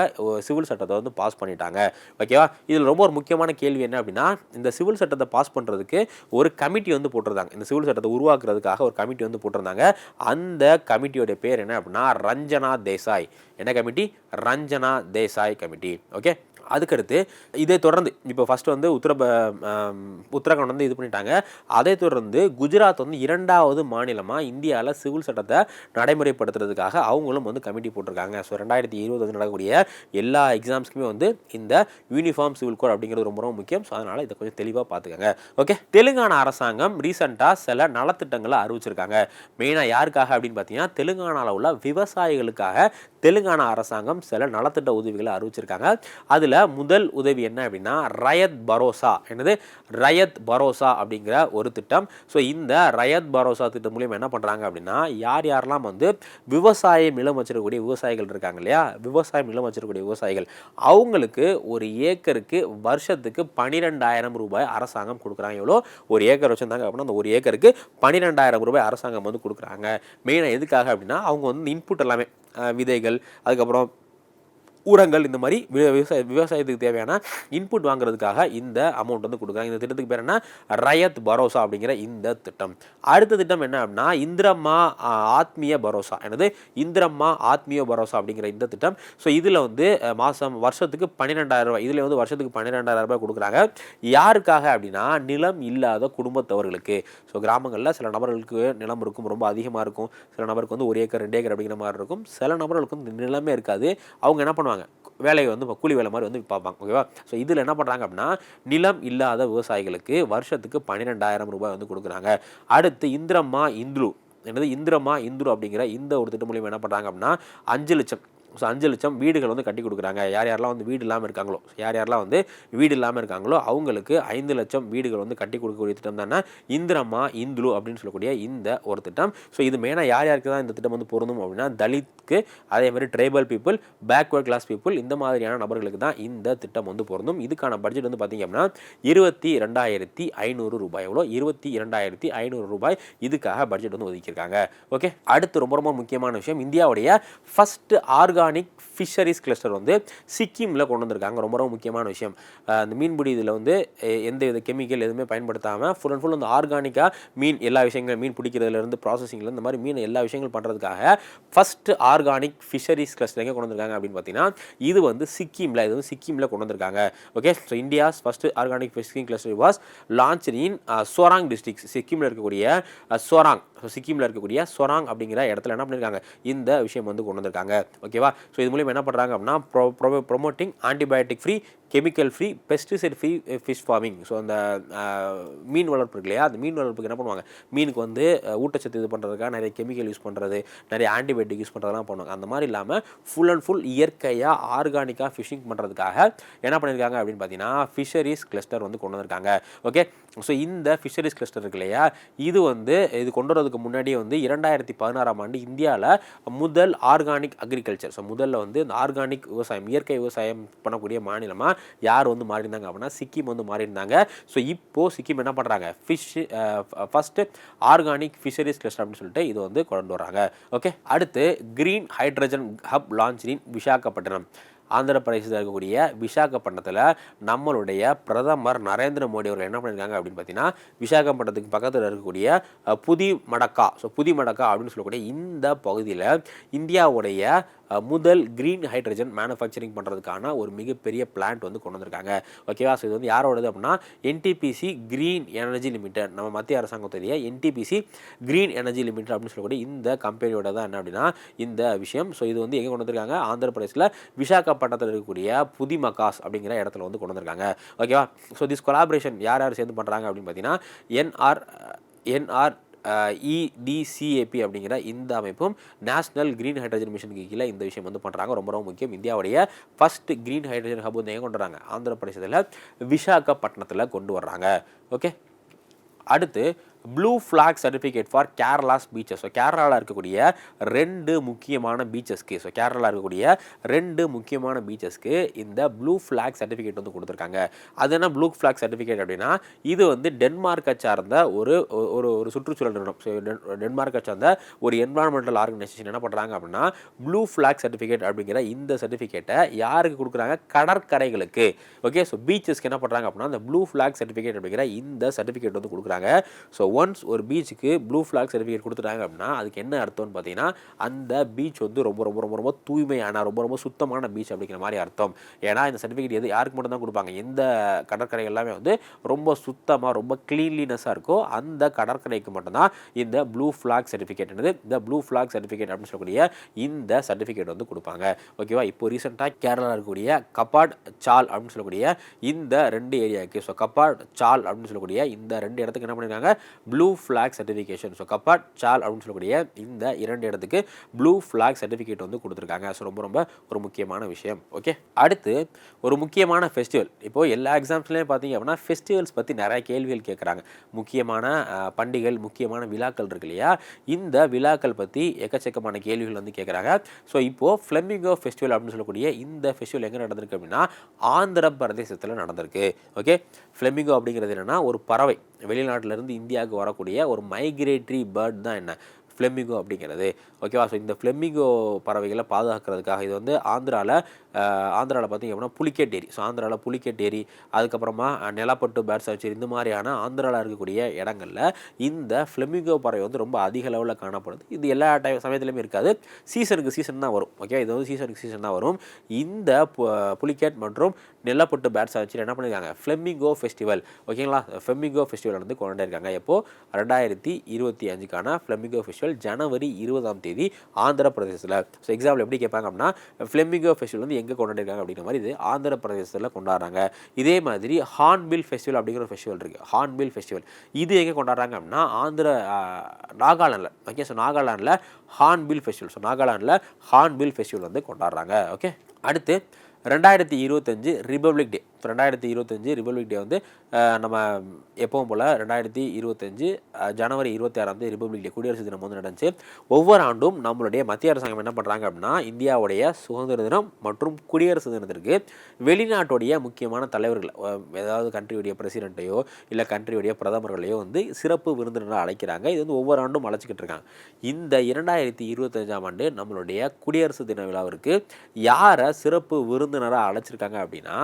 சிவில் சட்டத்தை வந்து பாஸ் பண்ணிட்டாங்க. ஓகேவா இதில் ரொம்ப ஒரு முக்கியமான கேள்வி என்ன அப்படின்னா இந்த சிவில் சட்டத்தை பாஸ் பண்ணுறதுக்கு ஒரு கமிட்டி வந்து போட்டிருந்தாங்க. இந்த சிவில் சட்டத்தை உருவாக்குறதுக்காக ஒரு கமிட்டி வந்து போட்டிருந்தாங்க. அந்த கமிட்டியோட பேர் என்ன அப்படின்னா ரஞ்சனா தேசாய். என்ன committee? Ranjana Desai committee. Okay? அதுக்கடுத்து இதை தொடர்ந்து இப்போ ஃபஸ்ட் வந்து உத்தர உத்தரகாண்ட் வந்து இது பண்ணிட்டாங்க. அதை தொடர்ந்து குஜராத் வந்து இரண்டாவது மாநிலமாக இந்தியாவில் சிவில் சட்டத்தை நடைமுறைப்படுத்துறதுக்காக அவங்களும் வந்து கமிட்டி போட்டிருக்காங்க. ஸோ ரெண்டாயிரத்தி இருபது வந்து நடக்கக்கூடிய எல்லா எக்ஸாம்ஸ்க்குமே வந்து இந்த யூனிஃபார்ம் சிவில் கோட் அப்படிங்கிறது ரொம்ப ரொம்ப முக்கியம். ஸோ அதனால் இதை கொஞ்சம் தெளிவாக பார்த்துக்கோங்க. ஓகே தெலுங்கானா அரசாங்கம் ரீசெண்டாக சில நலத்திட்டங்களை அறிவிச்சிருக்காங்க. மெயினாக யாருக்காக அப்படின்னு பார்த்தீங்கன்னா தெலுங்கானாவில் உள்ள விவசாயிகளுக்காக தெலுங்கானா அரசாங்கம் சில நலத்திட்ட உதவிகளை அறிவிச்சிருக்காங்க. அதில் முதல் உதவி என்ன அப்படின்னா ரயத் பரோசா. என்னது? ரயத் பரோசா அப்படிங்கிற ஒரு திட்டம். ஸோ இந்த ரயத் பரோசா திட்டம் மூலியம் என்ன பண்ணுறாங்க அப்படின்னா யார் யாரெல்லாம் வந்து விவசாயம் நிலம் வச்சிருக்கக்கூடிய விவசாயிகள் இருக்காங்க இல்லையா? விவசாயம் நிலம் வச்சிருக்கக்கூடிய விவசாயிகள். அவங்களுக்கு ஒரு ஏக்கருக்கு வருஷத்துக்கு பன்னிரெண்டாயிரம் ரூபாய் அரசாங்கம் கொடுக்குறாங்க. எவ்வளோ? ஒரு ஏக்கர் வச்சுருந்தாங்க அப்படின்னா அந்த ஒரு ஏக்கருக்கு பன்னிரெண்டாயிரம் ரூபாய் அரசாங்கம் வந்து கொடுக்குறாங்க. மெயினாக எதுக்காக அப்படின்னா அவங்க வந்து இன்புட் எல்லாமே விதைகள் அதுக்கப்புறம் உரங்கள் இந்த மாதிரி விவசாய விவசாயத்துக்கு தேவையான இன்புட் வாங்குறதுக்காக இந்த அமௌண்ட் வந்து கொடுக்குறாங்க. இந்த திட்டத்துக்கு பேர் என்ன? ரயத் பரோசா அப்படிங்கிற இந்த திட்டம். அடுத்த திட்டம் என்ன அப்படின்னா இந்திரம்மா ஆத்மீய பரோசா. எனது இந்திரம்மா ஆத்மீய பரோசா அப்படிங்கிற இந்த திட்டம். ஸோ இதில் வந்து மாதம் வருஷத்துக்கு பன்னிரெண்டாயிரம் ரூபாய் இதில் வந்து வருஷத்துக்கு பன்னிரெண்டாயிரம் ரூபாய் கொடுக்குறாங்க. யாருக்காக அப்படின்னா நிலம் இல்லாத குடும்பத்தவர்களுக்கு. ஸோ கிராமங்களில் சில நபர்களுக்கு நிலம் இருக்கும் ரொம்ப அதிகமாக இருக்கும். சில நபருக்கு வந்து ஒரு ஏக்கர் ரெண்டு ஏக்கர் அப்படிங்கிற மாதிரி இருக்கும். சில நபர்களுக்கு வந்து நிலமே இருக்காது. அவங்க என்ன பண்ணுவாங்க? வேலையை வந்து கூலி வேலை மாதிரி வந்து பார்ப்பாங்க. ஓகேவா? ஸோ இதில் என்ன பண்ணுறாங்க அப்படின்னா நிலம் இல்லாத விவசாயிகளுக்கு வருஷத்துக்கு பன்னிரெண்டாயிரம் ரூபாய் வந்து கொடுக்குறாங்க. அடுத்து இந்திரம்மா இந்துரு. என்னது? இந்திரமா இந்துரு அப்படிங்கிற இந்த ஒரு திட்டம் மூலியமாக என்ன பண்ணுறாங்க அப்படின்னா அஞ்சு லட்சம் ஸோ அஞ்சு லட்சம் வீடுகள் வந்து கட்டி கொடுக்குறாங்க. யார் யாரெல்லாம் வந்து வீடு இல்லாமல் இருக்காங்களோ யார் யாரெல்லாம் வந்து வீடு இல்லாமல் இருக்காங்களோ அவங்களுக்கு ஐந்து லட்சம் வீடுகள் வந்து கட்டி கொடுக்கக்கூடிய திட்டம் தானே? இந்திரம்மா இந்துலு அப்படின்னு சொல்லக்கூடிய இந்த ஒரு திட்டம். ஸோ இது மெயினாக யார் யாருக்கு தான் இந்த திட்டம் வந்து பொருந்தும் அப்படின்னா தலித்க்கு அதே மாதிரி tribal people backward class people இந்த மாதிரியான நபர்களுக்கு தான் இந்த திட்டம் வந்து பொருந்தும். இதுக்கான பட்ஜெட் வந்து பார்த்திங்க அப்படின்னா இருபத்தி ரெண்டாயிரத்தி ஐநூறு ரூபாய். எவ்வளோ? இருபத்தி இரண்டாயிரத்தி ஐநூறு ரூபாய் இதுக்காக பட்ஜெட் வந்து ஒதுக்கியிருக்காங்க. ஓகே அடுத்து ரொம்ப ரொம்ப முக்கியமான விஷயம் இந்தியாவுடைய ஃபஸ்ட்டு ஆர்கா ஆர்கானிக் ஃபிஷரிஸ் கிளஸ்டர் வந்து சிக்கிமில் கொண்டு வந்திருக்காங்க ரொம்ப ரொம்ப முக்கியமான விஷயம். அந்த மீன்பிடி இதில் வந்து எந்த வித கெமிக்கல் எதுவுமே பயன்படுத்தாமல் ஃபுல் அண்ட் ஃபுல் அந்த ஆர்கானிக்காக மீன் எல்லா விஷயங்களும் மீன் பிடிக்கிறதுலேருந்து ப்ராசஸிங்கில் இந்த மாதிரி மீன் எல்லா விஷயங்களும் பண்ணுறதுக்காக ஃபஸ்ட்டு ஆர்கானிக் ஃபிஷரிஸ் கிளஸ்டர் எங்கே கொண்டு வந்திருக்காங்க அப்படின்னு பார்த்தீங்கன்னா இது வந்து சிக்கிமில் இது வந்து சிக்கிமில் கொண்டு வந்திருக்காங்க okay so India's first organic fishing cluster was launch in Soreng districts சிக்கிமில் இருக்கக்கூடிய சோராங் ஸோ சிக்கிமில் இருக்கக்கூடிய சொராங் அப்படிங்கிற இடத்துல என்ன பண்ணியிருக்காங்க இந்த விஷயம் வந்து கொண்டு வந்திருக்காங்க ஓகேவா ஸோ இது மூலியம் என்ன பண்ணுறாங்க அப்படின்னா ப்ரொ promoting antibiotic free chemical free pesticide free fish farming so அந்த மீன் வளர்ப்பு இருக்கு இல்லையா? அந்த மீன் வளர்ப்புக்கு என்ன பண்ணுவாங்க? மீனுக்கு வந்து ஊட்டச்சத்து இது பண்ணுறதுக்காக நிறைய கெமிக்கல் யூஸ் பண்ணுறது நிறைய ஆன்டிபயோட்டிக் யூஸ் பண்ணுறதெல்லாம் பண்ணுவாங்க. அந்த மாதிரி இல்லாமல் ஃபுல் அண்ட் ஃபுல் இயற்கையாக ஆர்கானிக்காக ஃபிஷிங் பண்ணுறதுக்காக என்ன பண்ணியிருக்காங்க அப்படின்னு பார்த்தீங்கன்னா ஃபிஷரிஸ் கிளஸ்டர் வந்து கொண்டு வந்திருக்காங்க. ஓகே ஸோ இந்த ஃபிஷரிஸ் கிளஸ்டர் இருக்கு இல்லையா? இது வந்து இது கொண்டு வரதுக்கு முன்னாடியே வந்து இரண்டாயிரத்தி பதினாறாம் ஆண்டு இந்தியாவில் முதல் ஆர்கானிக் அக்ரிகல்ச்சர் ஸோ முதல்ல வந்து இந்த ஆர்கானிக் விவசாயம் இயற்கை விவசாயம் பண்ணக்கூடிய மாநிலமாக யார் வந்து மாறியிருந்தாங்க அப்படின்னா சிக்கிம் வந்து மாறியிருந்தாங்க. ஸோ இப்போ சிக்கிம் என்ன பண்ணுறாங்க fish first organic fisheries cluster அப்படின்னு சொல்லிட்டு இது வந்து கொண்டு வராங்க ஓகே அடுத்து green hydrogen hub launch in Visakhapatnam Andhra பிரதேசத்தில் இருக்கக்கூடிய விசாகப்பட்டினத்தில் நம்மளுடைய பிரதமர் நரேந்திர மோடி அவர்கள் என்ன பண்ணியிருக்காங்க அப்படின்னு பார்த்தீங்கன்னா விசாகப்பட்டினத்துக்கு பக்கத்தில் இருக்கக்கூடிய புதி மடக்கா ஸோ புதி மடக்கா அப்படின்னு சொல்லக்கூடிய இந்த பகுதியில் இந்தியாவுடைய முதல் க்ரீன் ஹைட்ரஜன் மேனுஃபேக்சரிங் பண்ணுறதுக்கான ஒரு மிகப்பெரிய பிளான்ட் வந்து கொண்டு வந்திருக்காங்க. ஓகேவா ஸோ இது வந்து யாரோடது அப்படின்னா என்டிபிசி க்ரீன் எனர்ஜி லிமிடெட் நம்ம மத்திய அரசாங்கத்துடைய என்டிபிசி க்ரீன் எனர்ஜி லிமிடெட் அப்படின்னு சொல்லக்கூடிய இந்த கம்பெனியோட தான் என்ன அப்படின்னா இந்த விஷயம். ஸோ இது வந்து எங்கே கொண்டு வந்திருக்காங்க? ஆந்திர பிரதேசில் பட்டத்தில் இருக்கக்கூடிய புதி மகாஸ் அப்படிங்கிற இடத்துல வந்து கொண்டு வந்திருக்காங்க. ஓகேவா ஸோ திஸ் கொலாபரேஷன் யார் யார் சேர்ந்து பண்ணுறாங்க அப்படின்னு பார்த்தீங்கன்னா என்ஆர் என்ஆர் இடிசிஏபி அப்படிங்கிற இந்த அமைப்பும் நேஷனல் க்ரீன் ஹைட்ரஜன் மிஷனுக்கு கீழே இந்த விஷயம் வந்து பண்ணுறாங்க ரொம்ப ரொம்ப முக்கியம். இந்தியாவுடைய ஃபர்ஸ்ட் க்ரீன் ஹைட்ரஜன் ஹப் வந்து எங்கே கொண்டு வராங்க? ஆந்திர பிரதேசத்தில் விசாகப்பட்டினத்தில் கொண்டு வர்றாங்க. ஓகே அடுத்து blue flag certificate for Kerala's beaches so கேரளாவில் இருக்கக்கூடிய ரெண்டு முக்கியமான பீச்சஸ்க்கு ஸோ கேரளாவில் இருக்கக்கூடிய ரெண்டு முக்கியமான பீச்சஸ்க்கு இந்த ப்ளூ ஃப்ளாக் சர்டிஃபிகேட் வந்து கொடுத்துருக்காங்க. அது என்ன ப்ளூ ஃப்ளாக் சர்டிஃபிகேட் அப்படின்னா இது வந்து டென்மார்க்கை சார்ந்த ஒரு ஒரு ஒரு சுற்றுச்சூழல் நிறுவனம். ஸோ டென்மார்க்கை சார்ந்த ஒரு என்வரான்மெண்டல் ஆர்கனைசேஷன் என்ன பண்ணுறாங்க அப்படின்னா ப்ளூ ஃப்ளாக் சர்டிஃபிகேட் அப்படிங்கிற இந்த சர்டிஃபிகேட்டை யாருக்கு கொடுக்குறாங்க? கடற்கரைகளுக்கு. ஓகே ஸோ பீச்சஸ்க்கு என்ன பண்ணுறாங்க அப்படின்னா அந்த ப்ளூ ஃப்ளாக் சர்டிஃபிகேட் அப்படிங்கிற இந்த சர்டிஃபிகேட் வந்து கொடுக்குறாங்க. ஸோ ஒன்ஸ் ஒரு பீச்சுக்கு ப்ளூ ஃப்ளாக் சர்டிஃபிகேட் கொடுத்துட்டாங்க அப்படின்னா அதுக்கு என்ன அர்த்தம்னு பார்த்தீங்கன்னா அந்த பீச் வந்து ரொம்ப ரொம்ப ரொம்ப ரொம்ப தூய்மையான ரொம்ப ரொம்ப சுத்தமான பீச் அப்படிங்கிற மாதிரி அர்த்தம். ஏன்னா இந்த சர்டிஃபிகேட் எது யாருக்கு மட்டும் தான் கொடுப்பாங்க? எந்த கடற்கரை எல்லாமே வந்து ரொம்ப சுத்தமாக ரொம்ப க்ளீன்லினஸாக இருக்கோ அந்த கடற்கரைக்கு மட்டும்தான் இந்த ப்ளூ ஃப்ளாக் சர்டிஃபிகேட் என்னது? இந்த ப்ளூ ஃப்ளாக் சர்டிஃபிகேட் அப்படின்னு சொல்லக்கூடிய இந்த சர்டிஃபிகேட் வந்து கொடுப்பாங்க. ஓகேவா இப்போ ரீசெண்டாக கேரளாவில் இருக்கக்கூடிய கபாட் சால் அப்படின்னு சொல்லக்கூடிய இந்த ரெண்டு ஏரியாவுக்கு ஸோ கபாட் சால் அப்படின்னு சொல்லக்கூடிய இந்த ரெண்டு இடத்துக்கு என்ன பண்ணியிருக்காங்க blue flag certification so Kappad Chal அப்படின்னு சொல்லக்கூடிய இந்த இரண்டு இடத்துக்கு ப்ளூ ஃப்ளாக் சர்டிஃபிகேட் வந்து கொடுத்துருக்காங்க. ஸோ ரொம்ப ரொம்ப ஒரு முக்கியமான விஷயம். ஓகே அடுத்து ஒரு முக்கியமான ஃபெஸ்டிவல் இப்போது எல்லா எக்ஸாம்ஸ்லேயும் பார்த்தீங்க அப்படின்னா ஃபெஸ்டிவல்ஸ் பற்றி நிறைய கேள்விகள் கேட்குறாங்க. முக்கியமான பண்டிகைகள் முக்கியமான விழாக்கள் இருக்கு இல்லையா? இந்த விழாக்கள் பற்றி எக்கச்சக்கமான கேள்விகள் வந்து கேட்குறாங்க. ஸோ இப்போது ஃப்ளெமிங்கோ ஃபெஸ்டிவல் அப்படின்னு சொல்லக்கூடிய இந்த ஃபெஸ்டிவல் எங்கே நடந்திருக்கு அப்படின்னா ஆந்திர பிரதேசத்தில் நடந்திருக்கு. ஓகே ஃப்ளெமிங்கோ அப்படிங்கிறது என்னென்னா ஒரு பறவை. வெளிநாட்டிலேருந்து இந்தியாவுக்கு வரக்கூடிய ஒரு மைக்ரேட்டரி பேர்ட் தான் என்ன? ஃப்ளெமிங்கோ அப்படிங்கிறது. ஓகேவா ஸோ இந்த ஃப்ளெமிங்கோ பறவைகளை பாதுகாக்கிறதுக்காக இது வந்து ஆந்திராவில் ஆந்திராவில் பார்த்தீங்க அப்படின்னா புலிக்கேட் ஏரி ஸோ ஆந்திராவில் புலிக்கேட் ஏரி அதுக்கப்புறமா நிலப்பட்டு பேர்ட்ஸ் ஆச்சரி இந்த மாதிரியான ஆந்திராவில் இருக்கக்கூடிய இடங்களில் இந்த ஃப்ளெமிங்கோ பறவை வந்து ரொம்ப அதிக அளவில் காணப்படுது. இது எல்லா டைம் சமயத்துலையுமே இருக்காது. சீசனுக்கு சீசன் தான் வரும். ஓகே இது வந்து சீசனுக்கு சீசன் தான் வரும். இந்த பு- புலிகேட் மற்றும் நெல்லப்பட்டு பேட்ஸ் வச்சு என்ன பண்ணியிருக்காங்க ஃப்ளெமிங்கோ ஃபெஸ்டிவல் ஓகேங்களா ஃப்ளெமிங்கோ ஃபெஸ்டிவல் வந்து கொண்டாடிருக்காங்க. எப்போது ரெண்டாயிரத்தி இருபத்தி அஞ்சுக்கான ஃப்ளெமிங்கோ ஃபெஸ்டிவல் ஜனவரி இருபதாம் தேதி. ஆந்திர பிரதேசத்தில் ஸோ எக்ஸாம்பிள் எப்படி கேட்பாங்க அப்படின்னா ஃப்ளெமிங்கோ ஃபெஸ்டிவல் வந்து எங்கே கொண்டாடிருக்காங்க அப்படிங்கிற மாதிரி இது ஆந்திர பிரதேசத்தில் கொண்டாடுறாங்க. இதே மாதிரி ஹார்ன்பில் ஃபெஸ்டிவல் அப்படிங்கிற ஒரு ஃபெஸ்டிவல் இருக்குது ஹார்ன்பில் ஃபெஸ்டிவல் இது எங்கே கொண்டாடுறாங்க அப்படின்னா ஆந்திர நாகாலாண்டில் ஓகே ஸோ நாகாலாண்டில் ஹார்ன்பில் ஃபெஸ்டிவல் ஸோ நாகாலாண்டில் ஹார்ன்பில் ஃபெஸ்டிவல் வந்து கொண்டாடுறாங்க. ஓகே அடுத்து ரெண்டாயிரத்தி இருபத்தஞ்சு ரிபப்ளிக் டே ரெண்டாயிரத்தி இருபத்தஞ்சு ரிபப்ளிக் டே வந்து நம்ம எப்பவும் போல் ரெண்டாயிரத்தி இருபத்தஞ்சு ஜனவரி இருபத்தி ஆறாம் தேதி ரிபப்ளிக் டே குடியரசு தினம் வந்து நடந்துச்சு. ஒவ்வொரு ஆண்டும் நம்மளுடைய மத்திய அரசாங்கம் என்ன பண்ணுறாங்க அப்படின்னா இந்தியாவுடைய சுதந்திர தினம் மற்றும் குடியரசு தினத்திற்கு வெளிநாட்டுடைய முக்கியமான தலைவர்கள் ஏதாவது கண்ட்ரியுடைய பிரசிடெண்ட்டையோ இல்லை கண்ட்ரியுடைய பிரதமர்களையோ வந்து சிறப்பு விருந்தினராக அழைக்கிறாங்க. இது வந்து ஒவ்வொரு ஆண்டும் அழைச்சிக்கிட்டு இருக்காங்க. இந்த இரண்டாயிரத்தி இருபத்தஞ்சாம் ஆண்டு நம்மளுடைய குடியரசு தின விழாவிற்கு யாரை சிறப்பு விருந்தினராக அழைச்சிருக்காங்க அப்படின்னா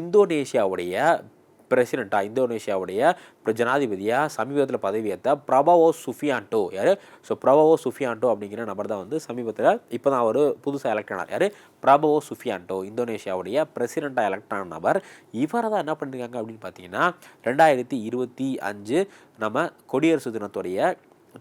இந்தோனேஷியாவுடைய பிரசிடெண்ட்டாக இந்தோனேஷியாவுடைய ஜனாதிபதியாக சமீபத்தில் பதவியேற்ற பிரபாவோ சுஃபியான்டோ யார்? ஸோ பிரபவோ சுஃபியான்டோ அப்படிங்கிற நபர் தான் வந்து சமீபத்தில் இப்போ தான் அவர் புதுசாக எலெக்ட் ஆனார். யார்? பிரபவோ சுஃபியான்டோ இந்தோனேஷியாவுடைய பிரசிடெண்ட்டாக எலெக்ட் ஆன நபர். இவரை தான் என்ன பண்ணியிருக்காங்க அப்படின்னு பார்த்தீங்கன்னா ரெண்டாயிரத்தி இருபத்தி அஞ்சு நம்ம கொடியரசு தினத்துடைய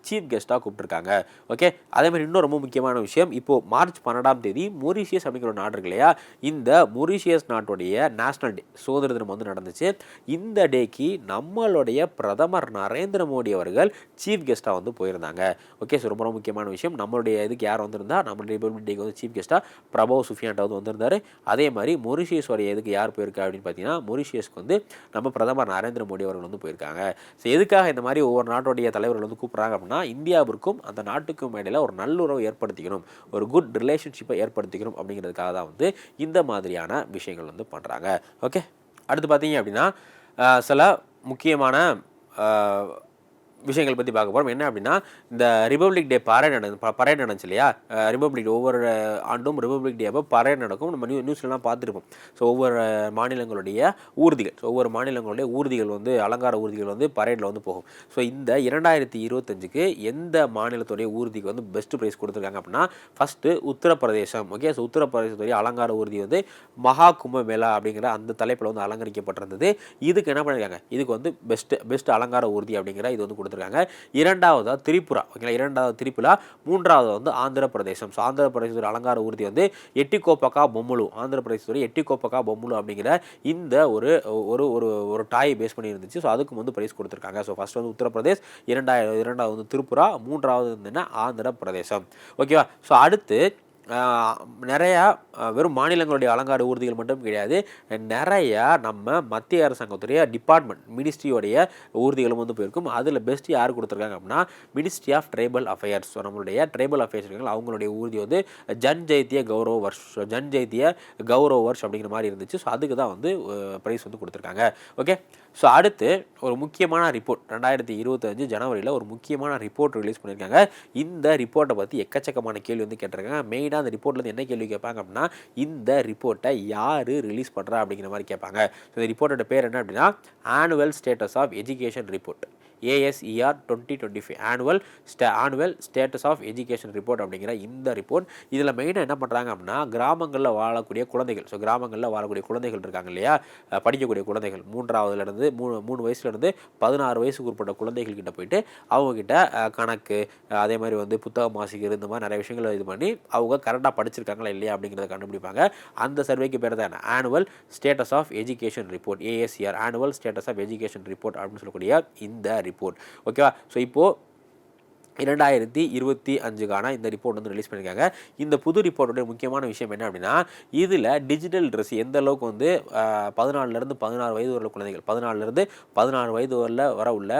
சீஃப் கெஸ்ட்டாக கூப்பிட்டுருக்காங்க. ஓகே? அதே மாதிரி இன்னும் ரொம்ப முக்கியமான விஷயம். இப்போது மார்ச் பன்னெண்டாம் தேதி மொரிஷியஸ் அப்படிங்கிற நாடு இருக்கு இல்லையா? இந்த மொரிஷியஸ் நாட்டுடைய நேஷ்னல் டே சுதந்திர தினம் வந்து நடந்துச்சு. இந்த டேக்கு நம்மளுடைய பிரதமர் நரேந்திர மோடி அவர்கள் சீஃப் கெஸ்ட்டாக வந்து போயிருந்தாங்க. ஓகே? ஸோ ரொம்ப ரொம்ப முக்கியமான விஷயம். நம்மளுடைய இதுக்கு யார் வந்திருந்தா? நம்மளுடைய ரிபப்ளிக் டேக்கு வந்து சீஃப் கெஸ்ட்டாக பிரபோ சுஃபியான்ட்ட வந்து வந்திருந்தார். அதே மாதிரி மொரிஷியஸோடைய இதுக்கு யார் போயிருக்கா அப்படின்னு பார்த்தீங்கன்னா மொரிஷியஸ்க்கு வந்து நம்ம பிரதமர் நரேந்திர மோடி அவர்கள் வந்து போயிருக்காங்க. ஸோ எதுக்காக இந்த மாதிரி ஒவ்வொரு நாட்டுடைய தலைவர்கள் வந்து கூப்பிட்றாங்க அப்படின்னா இந்தியாவிற்கும் அந்த நாட்டுக்கும் இடையில் ஒரு நல்லுறவு ஏற்படுத்திக்கணும் ஒரு குட் ரிலேஷன்ஷிப்பை ஏற்படுத்திக்கணும் அப்படிங்கிறதுக்காக தான் வந்து இந்த மாதிரியான விஷயங்கள் வந்து பண்ணுறாங்க ஓகே அடுத்து பார்த்தீங்க அப்படின்னா ஆஹ், சில முக்கியமான ஆஹ், விஷயங்கள் பற்றி பார்க்க போகிறோம் என்ன அப்படின்னா இந்த ரிபப்ளிக் டே பரேட் நடந்து பரேட் நடந்துச்சு இல்லையா? ரிபப்ளிக் ஒவ்வொரு ஆண்டும் ரிபப்ளிக் டே அப்போ பரேட் நடக்கும். நம்ம நியூ நியூஸ்லாம் பார்த்துருப்போம். ஸோ ஒவ்வொரு மாநிலங்களுடைய ஊர்திகள் ஸோ ஒவ்வொரு மாநிலங்களுடைய ஊர்திகள் வந்து அலங்கார ஊர்திகள் வந்து பரேடில் வந்து போகும். ஸோ இந்த இரண்டாயிரத்தி இருபத்தஞ்சுக்கு எந்த மாநிலத்துடைய ஊர்திக்கு வந்து பெஸ்ட் ப்ரைஸ் கொடுத்துருக்காங்க அப்படின்னா ஃபஸ்ட்டு உத்தரப்பிரதேசம். ஓகே ஸோ உத்தரப்பிரதேசத்துடைய அலங்கார ஊர்தி வந்து மகா கும்ப மேளா அப்படிங்கிற அந்த தலைப்பில் வந்து அலங்கரிக்கப்பட்டிருந்தது. இதுக்கு என்ன பண்ணியிருக்காங்க இதுக்கு வந்து பெஸ்ட் பெஸ்ட் அலங்கார ஊர்தி அப்படிங்கிற இது வந்து கொடுத்துருக்காங்க இரண்டாவதாக திரிபுரா. ஓகேங்களா? இரண்டாவது திரிபுரா மூன்றாவது வந்து ஆந்திர பிரதேசம் ஸோ ஆந்திர பிரதேசத்துடைய அலங்கார ஊர்தி வந்து எட்டிகோப்பக்கா பொம்முலு ஆந்திர பிரதேசத்துடைய எட்டிகோப்பக்கா பொம்முலு அப்படிங்கிற இந்த ஒரு ஒரு ஒரு ஒரு டாய் பேஸ் பண்ணி இருந்துச்சு ஸோ அதுக்கும் வந்து ப்ரைஸ் கொடுத்துருக்காங்க. ஸோ ஃபர்ஸ்ட் வந்து உத்தரப்பிரதேஷ் இரண்டாயிரம் இரண்டாவது வந்து திரிபுரா மூன்றாவது வந்து ஆந்திர பிரதேசம் ஓகேவா? ஸோ அடுத்து நிறையா வெறும் மாநிலங்களுடைய அலங்கார ஊர்திகள் மட்டும் கிடையாது நிறையா நம்ம மத்திய அரசாங்கத்துடைய டிபார்ட்மெண்ட் மினிஸ்ட்ரியோடைய ஊர்திகளும் வந்து போயிருக்கும். அதில் பெஸ்ட் யார் கொடுத்துருக்காங்க அப்படின்னா ministry of tribal affairs so நம்மளுடைய ட்ரைபல் அஃபேர்ஸ் இருக்காங்க. அவங்களுடைய ஊர்தி வந்து ஜன் ஜெயத்திய கௌரவ வர்ஷ் ஜன் ஜெயத்திய கௌரவ வர்ஷ் அப்படிங்கிற மாதிரி இருந்துச்சு. ஸோ அதுக்கு தான் வந்து ப்ரைஸ் வந்து கொடுத்துருக்காங்க. ஓகே ஸோ அடுத்து ஒரு முக்கியமான ரிப்போர்ட் ரெண்டாயிரத்தி இருபத்தஞ்சு ஜனவரியில் ஒரு முக்கியமான ரிப்போர்ட் ரிலீஸ் பண்ணியிருக்காங்க. இந்த ரிப்போர்ட்டை பற்றி எக்கச்சக்கமான கேள்வி வந்து கேட்டிருக்காங்க. மெயினாக அந்த ரிப்போர்ட்லேருந்து என்ன கேள்வி கேட்பாங்க அப்படின்னா இந்த ரிப்போர்ட்டை யார் ரிலீஸ் பண்ணுறா அப்படிங்கிற மாதிரி கேட்பாங்க. ஸோ இந்த ரிப்போர்ட்டோட பேர் என்ன அப்படின்னா annual status of education report ASER twenty twenty five annual stay annual status of education report அப்படிங்கிற இந்த ரிப்போர்ட் இதில் மெயினாக என்ன பண்ணுறாங்க அப்படின்னா கிராமங்களில் வாழக்கூடிய குழந்தைகள் ஸோ கிராமங்களில் வாழக்கூடிய குழந்தைகள் இருக்காங்க இல்லையா? படிக்கக்கூடிய குழந்தைகள் மூன்றாவதுலேருந்து மூணு மூணு வயசுலேருந்து பதினாறு வயசுக்கு உட்பட்ட குழந்தைகள் கிட்ட போயிட்டு அவங்கக்கிட்ட கணக்கு அதே மாதிரி வந்து புத்தகம் வாசிக்கிறது இந்த மாதிரி நிறைய விஷயங்களை இது பண்ணி அவங்க கரெக்டாக படிச்சிருக்காங்களா இல்லையா அப்படிங்கிறத கண்டுபிடிப்பாங்க. அந்த சர்வேக்கு பேர் தான் annual status of education report ASER annual status of education report அப்படின்னு சொல்லக்கூடிய இந்த ரிப்போர்ட் ரிப்போர்ட் ஓகேவா ஸோ இப்போது இரண்டாயிரத்தி இருபத்தி அஞ்சுக்கான இந்த ரிப்போர்ட் வந்து ரிலீஸ் பண்ணியிருக்காங்க இந்த புது ரிப்போர்ட்டோட முக்கியமான விஷயம் என்ன அப்படின்னா இதில் டிஜிட்டல் ட்ரெஸ் எந்த அளவுக்கு வந்து பதினாலருந்து பதினாலுலேருந்து பதினாறு வயது உள்ள குழந்தைகள் பதினாலுலேருந்து பதினாறு வயது வரல வர உள்ள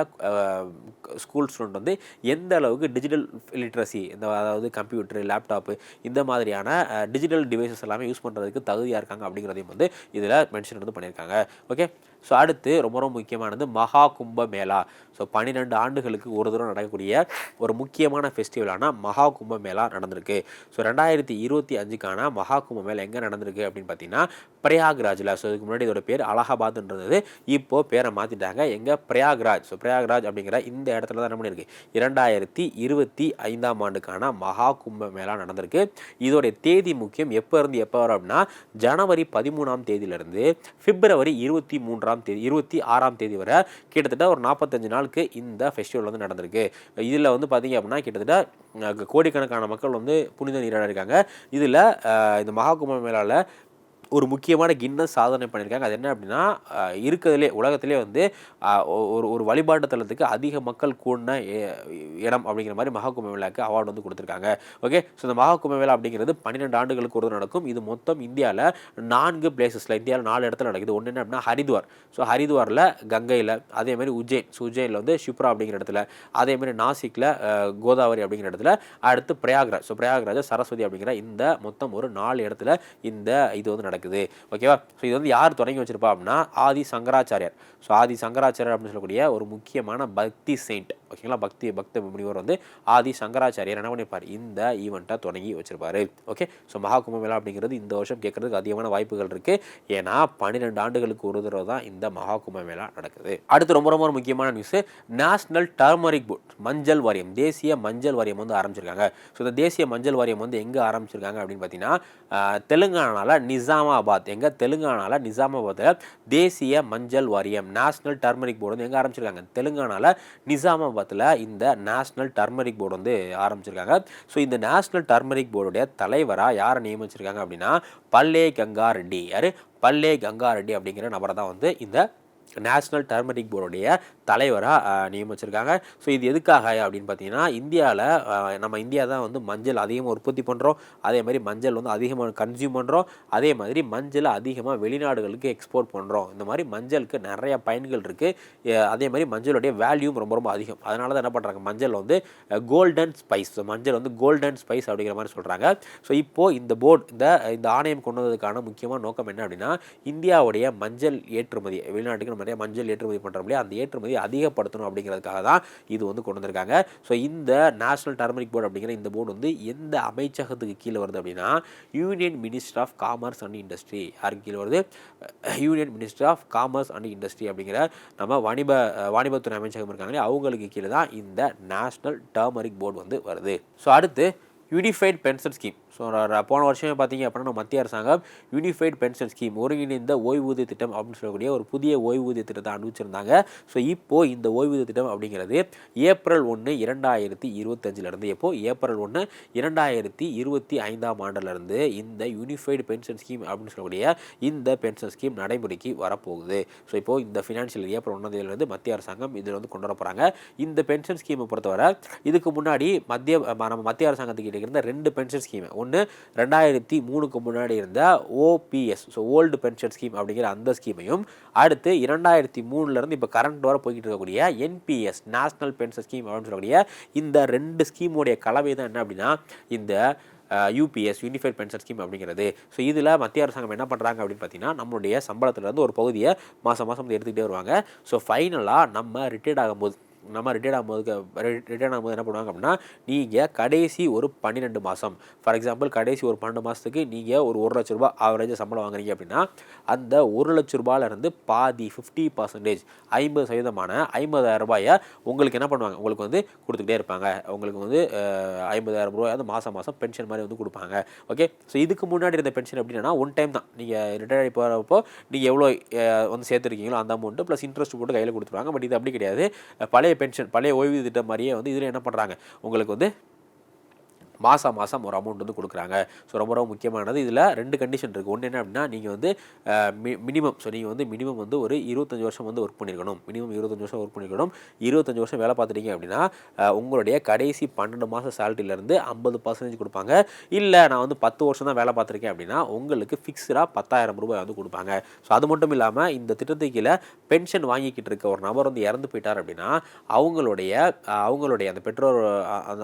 ஸ்கூல் ஸ்டூடெண்ட் வந்து எந்த அளவுக்கு டிஜிட்டல் லிட்ரஸி இந்த அதாவது கம்ப்யூட்டர் லேப்டாப்பு இந்த மாதிரியான டிஜிட்டல் டிவைசஸ் எல்லாமே யூஸ் பண்ணுறதுக்கு தகுதியாக இருக்காங்க அப்படிங்கிறதையும் வந்து இதில் மென்ஷன் வந்து பண்ணியிருக்காங்க ஓகே ஸோ அடுத்து ரொம்ப ரொம்ப முக்கியமானது மகா கும்ப மேளா. ஸோ பன்னிரெண்டு ஆண்டுகளுக்கு ஒரு தூரம் நடக்கக்கூடிய ஒரு முக்கியமான ஃபெஸ்டிவலான மகா கும்ப மேளா நடந்திருக்கு. ஸோ ரெண்டாயிரத்தி இருபத்தி அஞ்சுக்கான மகா கும்ப மேளா எங்கே நடந்திருக்கு அப்படின்னு பார்த்தீங்கன்னா பிரயாக்ராஜில். ஸோ இதுக்கு முன்னாடி இதோட பேர் அலகாபாத்ன்றது. இப்போது பேரை மாற்றிட்டாங்க எங்கே? பிரயாக்ராஜ். ஸோ பிரயாக்ராஜ் அப்படிங்கிற இந்த இடத்துல தான் என்ன பண்ணியிருக்கு? இரண்டாயிரத்தி இருபத்தி ஐந்தாம் ஆண்டுக்கான மகா கும்ப மேளா நடந்திருக்கு. இதோடைய தேதி முக்கியம் எப்போ இருந்து எப்போ வரும் அப்படின்னா ஜனவரி பதிமூணாம் தேதியிலிருந்து பிப்ரவரி இருபத்தி மூன்றாம் தேதி இருபத்தி ஆறாம் தேதி வரை கிட்டத்தட்ட ஒரு நாற்பத்தஞ்சு நாளுக்கு இந்த ஃபெஸ்டிவல் வந்து நடந்திருக்கு. இதில் வந்து பார்த்தீங்க அப்படின்னா கிட்டத்தட்ட கோடிக்கணக்கான மக்கள் வந்து புனித நீராட இருக்காங்க. இதில் இந்த மகாகும்ப மேலால் ஒரு முக்கியமான கின்னஸ் சாதனை பண்ணியிருக்காங்க. அது என்ன அப்படின்னா இருக்கிறதுலே உலகத்திலே வந்து ஒ- ஒரு ஒரு வழிபாட்டு தலத்துக்கு அதிக மக்கள் கூடின எ- இடம் அப்படிங்கிற மாதிரி மகாகும்ப மேளாக்கு அவார்டு வந்து கொடுத்துருக்காங்க. ஓகே? ஸோ இந்த மகாகும்ப மேளா அப்படிங்கிறது பன்னிரெண்டு ஆண்டுகளுக்கு ஒரு நடக்கும். இது மொத்தம் இந்தியாவில் நான்கு பிளேசஸில் இந்தியாவில் நாலு இடத்துல நடக்குது. ஒன்று என்ன அப்படின்னா ஹரித்வார். ஸோ ஹரித்வாரில் கங்கையில் அதே மாதிரி உஜ்ஜைன். ஸோ உஜ்ஜைனில் வந்து ஷிப்ரா அப்படிங்கிற இடத்துல அதே மாதிரி நாசிக்கில் கோதாவரி அப்படிங்கிற இடத்துல அடுத்து பிரயாக்ராஜ். ஸோ பிரயாக்ராஜ் சரஸ்வதி அப்படிங்கிற இந்த மொத்தம் ஒரு நாலு இடத்துல இந்த இது வந்து நடக்குது. ஓகேவா ஸோ இது வந்து யார் தொடங்கி வச்சிருப்பா அப்படின்னா ஆதி சங்கராச்சாரியார். ஸோ ஆதி சங்கராச்சாரியார் அப்படின்னு சொல்லக்கூடிய ஒரு முக்கியமான பக்தி செயின்ட் ஓகேங்களா? பக்தி பக்த முனிவர் வந்து ஆதி சங்கராச்சாரியர் என்ன பண்ணியிருப்பார் இந்த ஈவெண்ட்டை தொடங்கி வச்சிருப்பாரு. ஓகே? ஸோ மகா கும்பமேளா அப்படிங்கிறது இந்த வருஷம் கேட்கறதுக்கு அதிகமான வாய்ப்புகள் இருக்குது ஏன்னா பன்னிரெண்டு ஆண்டுகளுக்கு ஒரு தடவை தான் இந்த மகா கும்பமேளா நடக்குது. அடுத்து ரொம்ப ரொம்ப முக்கியமான நியூஸ் நேஷனல் டர்மரிக் போர்ட் மஞ்சள் வாரியம் தேசிய மஞ்சள் வாரியம் வந்து ஆரம்பிச்சிருக்காங்க. ஸோ இந்த தேசிய மஞ்சள் வாரியம் வந்து எங்கே ஆரம்பிச்சிருக்காங்க அப்படின்னு பார்த்தீங்கன்னா தெலுங்கானாவில் தெலுங்கானால நிசாமாபாத் எங்கே தெலுங்கானால நிசாமாபாத்தில் தேசிய மஞ்சள் வாரியம் நேஷனல் டர்மரிக் போர்டு வந்து எங்கே ஆரம்பிச்சிருக்காங்க? தெலுங்கானாவில் நிசாமாபாத் ஹைதராபாத்தில் இந்த நேஷ்னல் டர்மரிக் போர்டு வந்து ஆரம்பிச்சிருக்காங்க. ஸோ இந்த நேஷ்னல் டர்மரிக் போர்டுடைய தலைவராக யாரை நியமிச்சிருக்காங்க அப்படின்னா பல்லே கங்கா ரெட்டி யார்? பல்லே கங்கா ரெட்டி அப்படிங்கிற நபரை தான் வந்து இந்த நேஷ்னல் டர்மரிக் போர்டுடைய தலைவராக நியமிச்சிருக்காங்க. ஸோ இது எதுக்காக அப்படின்னு பார்த்தீங்கன்னா இந்தியாவில் நம்ம இந்தியா தான் வந்து மஞ்சள் அதிகமாக உற்பத்தி பண்ணுறோம் அதே மாதிரி மஞ்சள் வந்து அதிகமாக கன்சியூம் பண்ணுறோம் அதே மாதிரி மஞ்சள் அதிகமாக வெளிநாடுகளுக்கு எக்ஸ்போர்ட் பண்ணுறோம் இந்த மாதிரி மஞ்சளுக்கு நிறைய பயன்கள் இருக்குது அதே மாதிரி மஞ்சளுடைய வேல்யூம் ரொம்ப ரொம்ப அதிகம். அதனால தான் என்ன பண்ணுறாங்க மஞ்சள் வந்து கோல்டன் ஸ்பைஸ் மஞ்சள் வந்து கோல்டன் ஸ்பைஸ் அப்படிங்கிற மாதிரி சொல்கிறாங்க ஸோ இப்போது இந்த போர்டு இந்த இந்த ஆணையம் கொண்டு வந்ததுக்கான முக்கியமான நோக்கம் என்ன அப்படின்னா இந்தியாவுடைய மஞ்சள் ஏற்றுமதி. வெளிநாட்டுக்கு நம்ம நிறைய மஞ்சள் ஏற்றுமதி பண்ணுறோம் இல்லையா? அந்த ஏற்றுமதி அதிகப்படுத்தணும் அப்படிங்கிறதுக்காக தான் இது வந்து கொண்டு வந்திருக்காங்க. ஸோ இந்த நேஷனல் டர்மரிக் போர்டு அப்படிங்கிற இந்த போர்டு வந்து எந்த அமைச்சகத்துக்கு கீழே வருது அப்படின்னா union minister of commerce and industry யாருக்கு கீழே வருது? Union minister of commerce and industry அப்படிங்கிற நம்ம வாணிப வாணிபத்துறை அமைச்சகம் இருக்காங்களே அவங்களுக்கு கீழே தான் இந்த நேஷ்னல் டர்மரிக் போர்டு வந்து வருது. ஸோ அடுத்து யூனிஃபைட் பென்ஷன் ஸ்கீம் ஸோ போன வருஷமே பார்த்தீங்க அப்படின்னா மத்திய அரசாங்கம் யூனிஃபைட் பென்ஷன் ஸ்கீம் ஒருங்கிணைந்த ஓய்வூதிய திட்டம் அப்படின்னு சொல்லக்கூடிய ஒரு புதிய ஓய்வூதிய திட்டத்தை அனுப்பிச்சிருந்தாங்க. ஸோ இப்போது இந்த ஓய்வூதிய திட்டம் அப்படிங்கிறது ஏப்ரல் ஒன்று இரண்டாயிரத்தி இருபத்தஞ்சிலேருந்து எப்போது ஏப்ரல் ஒன்று இரண்டாயிரத்தி இருபத்தி ஐந்தாம் ஆண்டிலிருந்து இந்த யூனிஃபைடு பென்ஷன் ஸ்கீம் அப்படின்னு சொல்லக்கூடிய இந்த பென்ஷன் ஸ்கீம் நடைமுறைக்கு வரப்போகுது. ஸோ இப்போது இந்த ஃபினான்ஷியல் ஏப்ரல் ஒன்றாந்தேதியிலிருந்து மத்திய அரசாங்கம் இதில் வந்து கொண்டு வர போகிறாங்க இந்த பென்ஷன் ஸ்கீமை பொறுத்தவரை இதுக்கு முன்னாடி மத்திய நம்ம மத்திய அரசாங்கத்துக்கிட்ட இருந்த ரெண்டு பென்ஷன் ஸ்கீம் ஒன்று ரெண்டாயிரத்தி மூணுக்கு முன்னாடி இருந்த OPS so old pension scheme அப்படிங்கிற அந்த ஸ்கீமையும் அடுத்து இரண்டாயிரத்தி மூணுலேருந்து இப்போ கரண்ட் வர போய்கிட்டு இருக்கக்கூடிய என்பிஎஸ் நேஷ்னல் பென்ஷன் ஸ்கீம் அப்படின்னு சொல்லக்கூடிய இந்த ரெண்டு ஸ்கீமுடைய கலவை தான் என்ன அப்படின்னா இந்த யூபிஎஸ் யூனிஃபைட் பென்ஷன் ஸ்கீம் அப்படிங்கிறது. ஸோ இதில் மத்திய அரசாங்கம் என்ன பண்ணுறாங்க அப்படின்னு பார்த்தீங்கன்னா நம்மளுடைய சம்பளத்துலேருந்து ஒரு பகுதியை மாதம் மாதம் வந்து எடுத்துக்கிட்டே வருவாங்க. ஸோ ஃபைனலாக நம்ம ரிட்டையர்ட் ஆகும்போது நம்ம ரிட்டையர்ட் ஆகும்போது ரிட்டையர்ட் ஆகும்போது என்ன பண்ணுவாங்க அப்படின்னா நீங்கள் கடைசி ஒரு பன்னிரெண்டு மாதம் ஃபார் எக்ஸாம்பிள் கடைசி ஒரு பன்னெண்டு மாதத்துக்கு நீங்கள் ஒரு ஒரு லட்ச ரூபா ஆவரேஜாக சம்பளம் வாங்குறீங்க அப்படின்னா அந்த ஒரு லட்ச ரூபாயிலேருந்து பாதி ஃபிஃப்டி பர்சன்டேஜ் ஐம்பது சதவீதமான ஐம்பதாயிரம் ரூபாயை உங்களுக்கு என்ன பண்ணுவாங்க? உங்களுக்கு வந்து கொடுத்துக்கிட்டே இருப்பாங்க. உங்களுக்கு வந்து ஐம்பதாயிரம் ரூபாய் வந்து மாதம் மாதம் பென்ஷன் மாதிரி வந்து கொடுப்பாங்க. ஓகே ஸோ இதுக்கு முன்னாடி இருந்த பென்ஷன் அப்படின்னா ஒன் டைம் தான். நீங்கள் ரிட்டையர் ஆகி போகிறப்போ நீங்கள் எவ்வளோ வந்து சேர்த்துருக்கீங்களோ அந்த அமௌண்ட்டு ப்ளஸ் இன்ட்ரெஸ்ட் போட்டு கையில் கொடுத்துருவாங்க. பட் இது அப்படி கிடையாது. பழைய பழைய பென்ஷன் பழைய ஓய்வூதிய திட்டம் மாதிரியே வந்து இதில் என்ன பண்ணுறாங்க உங்களுக்கு வந்து மாதம் மாதம் ஒரு அமௌண்ட் வந்து கொடுக்குறாங்க. ஸோ ரொம்ப ரொம்ப முக்கியமானது. இதில் ரெண்டு கண்டிஷன் இருக்குது ஒன்று என்ன அப்படின்னா நீங்கள் வந்து மினிமம் ஸோ நீங்கள் வந்து மினிமம் வந்து ஒரு இருபத்தஞ்சி வருஷம் வந்து ஒர்க் பண்ணியிருக்கணும் மினிமம் இருபத்தஞ்சி வருஷம் ஒர்க் பண்ணியிருக்கணும் இருபத்தஞ்சி வருஷம் வேலை பார்த்துட்டீங்க அப்படின்னா உங்களுடைய கடைசி பன்னெண்டு மாதம் சேலரியிலேருந்து ஐம்பது பர்சன்டேஜ் கொடுப்பாங்க. இல்லை நான் வந்து பத்து வருஷம் தான் வேலை பார்த்துருக்கேன் அப்படின்னா உங்களுக்கு ஃபிக்ஸ்டாக பத்தாயிரம் ரூபாய் வந்து கொடுப்பாங்க. ஸோ அது மட்டும் இல்லாமல் இந்த திட்டத்துக்கு கீழே பென்ஷன் வாங்கிக்கிட்டு இருக்க ஒரு நபர் வந்து இறந்து போயிட்டார் அப்படின்னா அவங்களுடைய அவங்களுடைய அந்த பெற்றோர்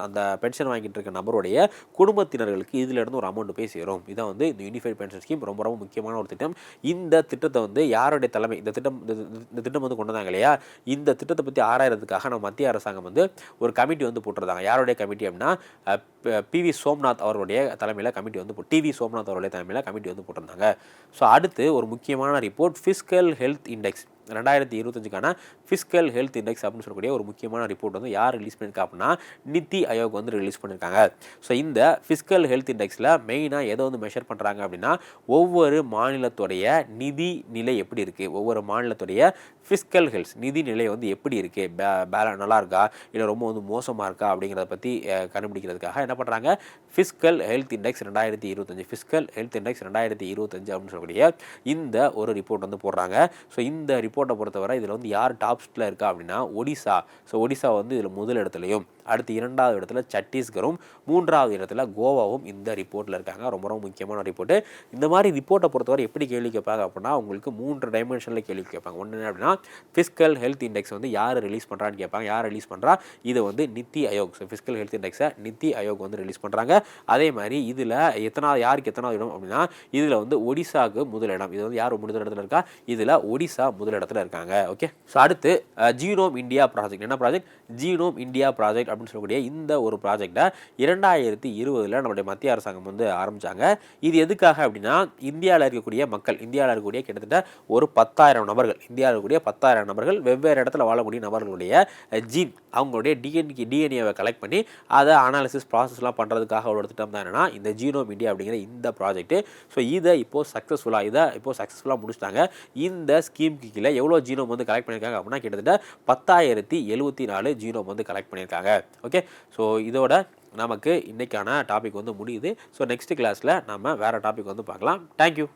அந்த பென்ஷன் வாங்கிட்டு இருக்க நபருடைய அவங்களுடைய குடும்பத்தினர்களுக்கு இதிலிருந்து ஒரு அமௌண்ட் போய் சேரும். இதான் வந்து இந்த யூனிஃபைட் பென்ஷன் ஸ்கீம் ரொம்ப ரொம்ப முக்கியமான ஒரு திட்டம். இந்த திட்டத்தை வந்து யாருடைய தலைமை இந்த திட்டம் இந்த திட்டம் வந்து கொண்டு வந்தாங்க இல்லையா? இந்த திட்டத்தை பற்றி ஆராயறதுக்காக நம்ம மத்திய அரசாங்கம் வந்து ஒரு கமிட்டி வந்து போட்டிருந்தாங்க. யாருடைய கமிட்டி அப்படின்னா பி வி சோம்நாத் அவருடைய தலைமையில் கமிட்டி வந்து டிவி சோம்நாத் அவருடைய தலைமையில் கமிட்டி வந்து போட்டிருந்தாங்க. ஸோ அடுத்து ஒரு முக்கியமான ரிப்போர்ட் ஃபிஸ்கல் ஹெல்த் இண்டெக்ஸ் ரெண்டாயிரத்தி இருபத்தஞ்சுக்கான ஃபிஸ்கல் ஹெல்த் இண்டெக்ஸ் அப்படின்னு சொல்லக்கூடிய ஒரு முக்கியமான ரிப்போர்ட் வந்து யார் ரிலீஸ் பண்ணியிருக்கா அப்படின்னா நித்தி ஆயோக் வந்து ரிலீஸ் பண்ணியிருக்காங்க ஸோ இந்த ஃபிஸ்கல் ஹெல்த் இண்டெக்ஸில் மெயினாக எதை வந்து மெஷர் பண்ணுறாங்க அப்படின்னா ஒவ்வொரு மாநிலத்துடைய நிதி நிலை எப்படி இருக்குது ஒவ்வொரு மாநிலத்துடைய ஃபிஸ்கல் ஹெல்த் நிதி நிலை வந்து எப்படி இருக்குது பே பேல நல்லா இருக்கா? இல்லை ரொம்ப வந்து மோசமாக இருக்கா? அப்படிங்கிறத பற்றி கண்டுபிடிக்கிறதுக்காக என்ன பண்ணுறாங்க ஃபிஸ்கல் ஹெல்த் இண்டெக்ஸ் ரெண்டாயிரத்தி இருபத்தஞ்சு ஃபிஸ்கல் ஹெல்த் இண்டெக்ஸ் ரெண்டாயிரத்தி இருபத்தஞ்சு அப்படின்னு சொல்லக்கூடிய இந்த ஒரு ரிப்போர்ட் வந்து போடுறாங்க. ஸோ இந்த ரிப்போர்ட்டை பொறுத்தவரை இதில் வந்து யார் டாப்ஸ்டில் இருக்கா அப்படின்னா ஒடிசா. ஸோ ஒடிசா வந்து இதில் முதல் இடத்துலையும் அடுத்து இரண்டாவது இடத்துல சத்தீஸ்கரும் மூன்றாவது இடத்துல கோவாவும் இந்த ரிப்போர்ட்டில் இருக்காங்க. ரொம்ப ரொம்ப முக்கியமான ரிப்போர்ட்டு இந்த மாதிரி ரிப்போர்ட்டை பொறுத்தவரை எப்படி கேள்வி கேட்பாங்க அப்படின்னா உங்களுக்கு மூன்று டைமென்ஷனில் கேள்வி கேட்பாங்க. ஒன்று என்ன அப்படின்னா ஃபிஸ்கல் ஹெல்த் இண்டெக்ஸ் வந்து யார் ரிலீஸ் பண்ணுறான்னு கேட்பாங்க. யார் ரிலீஸ் பண்ணுறா இது வந்து NITI Aayog. So fiscal health இண்டெக்ஸை NITI Aayog வந்து ரிலீஸ் பண்ணுறாங்க அதே மாதிரி இதில் எத்தனாவது யாருக்கு எத்தனாவது இடம் அப்படின்னா இதில் வந்து ஒடிசாவுக்கு முதலிடம் இது வந்து யார் முதலிடத்தில் இடத்துல இருக்கா? இதில் ஒடிசா முதலிடத்தில் இருக்காங்க. ஓகே ஸோ அடுத்து ஜீனோம் இந்தியா ப்ராஜெக்ட் என்ன ப்ராஜெக்ட் ஜீனோம் இந்தியா ப்ராஜெக்ட் அப்படின்னு சொல்லக்கூடிய இந்த ஒரு ப்ராஜெக்டை இரண்டாயிரத்தி இருபதில் நம்மளுடைய மத்திய அரசாங்கம் வந்து ஆரம்பித்தாங்க இது எதுக்காக அப்படின்னா இந்தியாவில் இருக்கக்கூடிய மக்கள் இந்தியாவில் இருக்கக்கூடிய கிட்டத்தட்ட ஒரு பத்தாயிரம் நபர்கள் இந்தியாவில் இருக்கக்கூடிய பத்தாயிரம் நபர்கள் வெவ்வேறு இடத்துல வாழக்கூடிய நபர்களுடைய ஜீன் அவங்களுடைய டிஎன்கி டிஎன்ஏவை கலெக்ட் பண்ணி அதை அனாலிசிஸ் ப்ராசஸ்லாம் பண்ணுறதுக்காக ஒரு திட்டம் தான் என்னென்னா இந்த ஜீனோம் இந்தியா அப்படிங்கிற இந்த ப்ராஜெக்ட்டு ஸோ இதை இப்போது சக்ஸஸ்ஃபுல்லாக இதை இப்போது சக்ஸஸ்ஃபுல்லாக முடிச்சிட்டாங்க. இந்த ஸ்கீம்க்கு கீழே எவ்வளோ ஜீனோம் வந்து கலெக்ட் பண்ணியிருக்காங்க அப்படின்னா கிட்டத்தட்ட பத்தாயிரத்தி எழுபத்தி நாலு ஜீனோம் வந்து கலெக்ட் பண்ணியிருக்காங்க. ஓகே ஸோ இதோட நமக்கு இன்றைக்கான டாபிக் வந்து முடியுது. ஸோ நெக்ஸ்ட் கிளாஸில் நம்ம வேறு டாபிக் வந்து பார்க்கலாம். தேங்க்யூ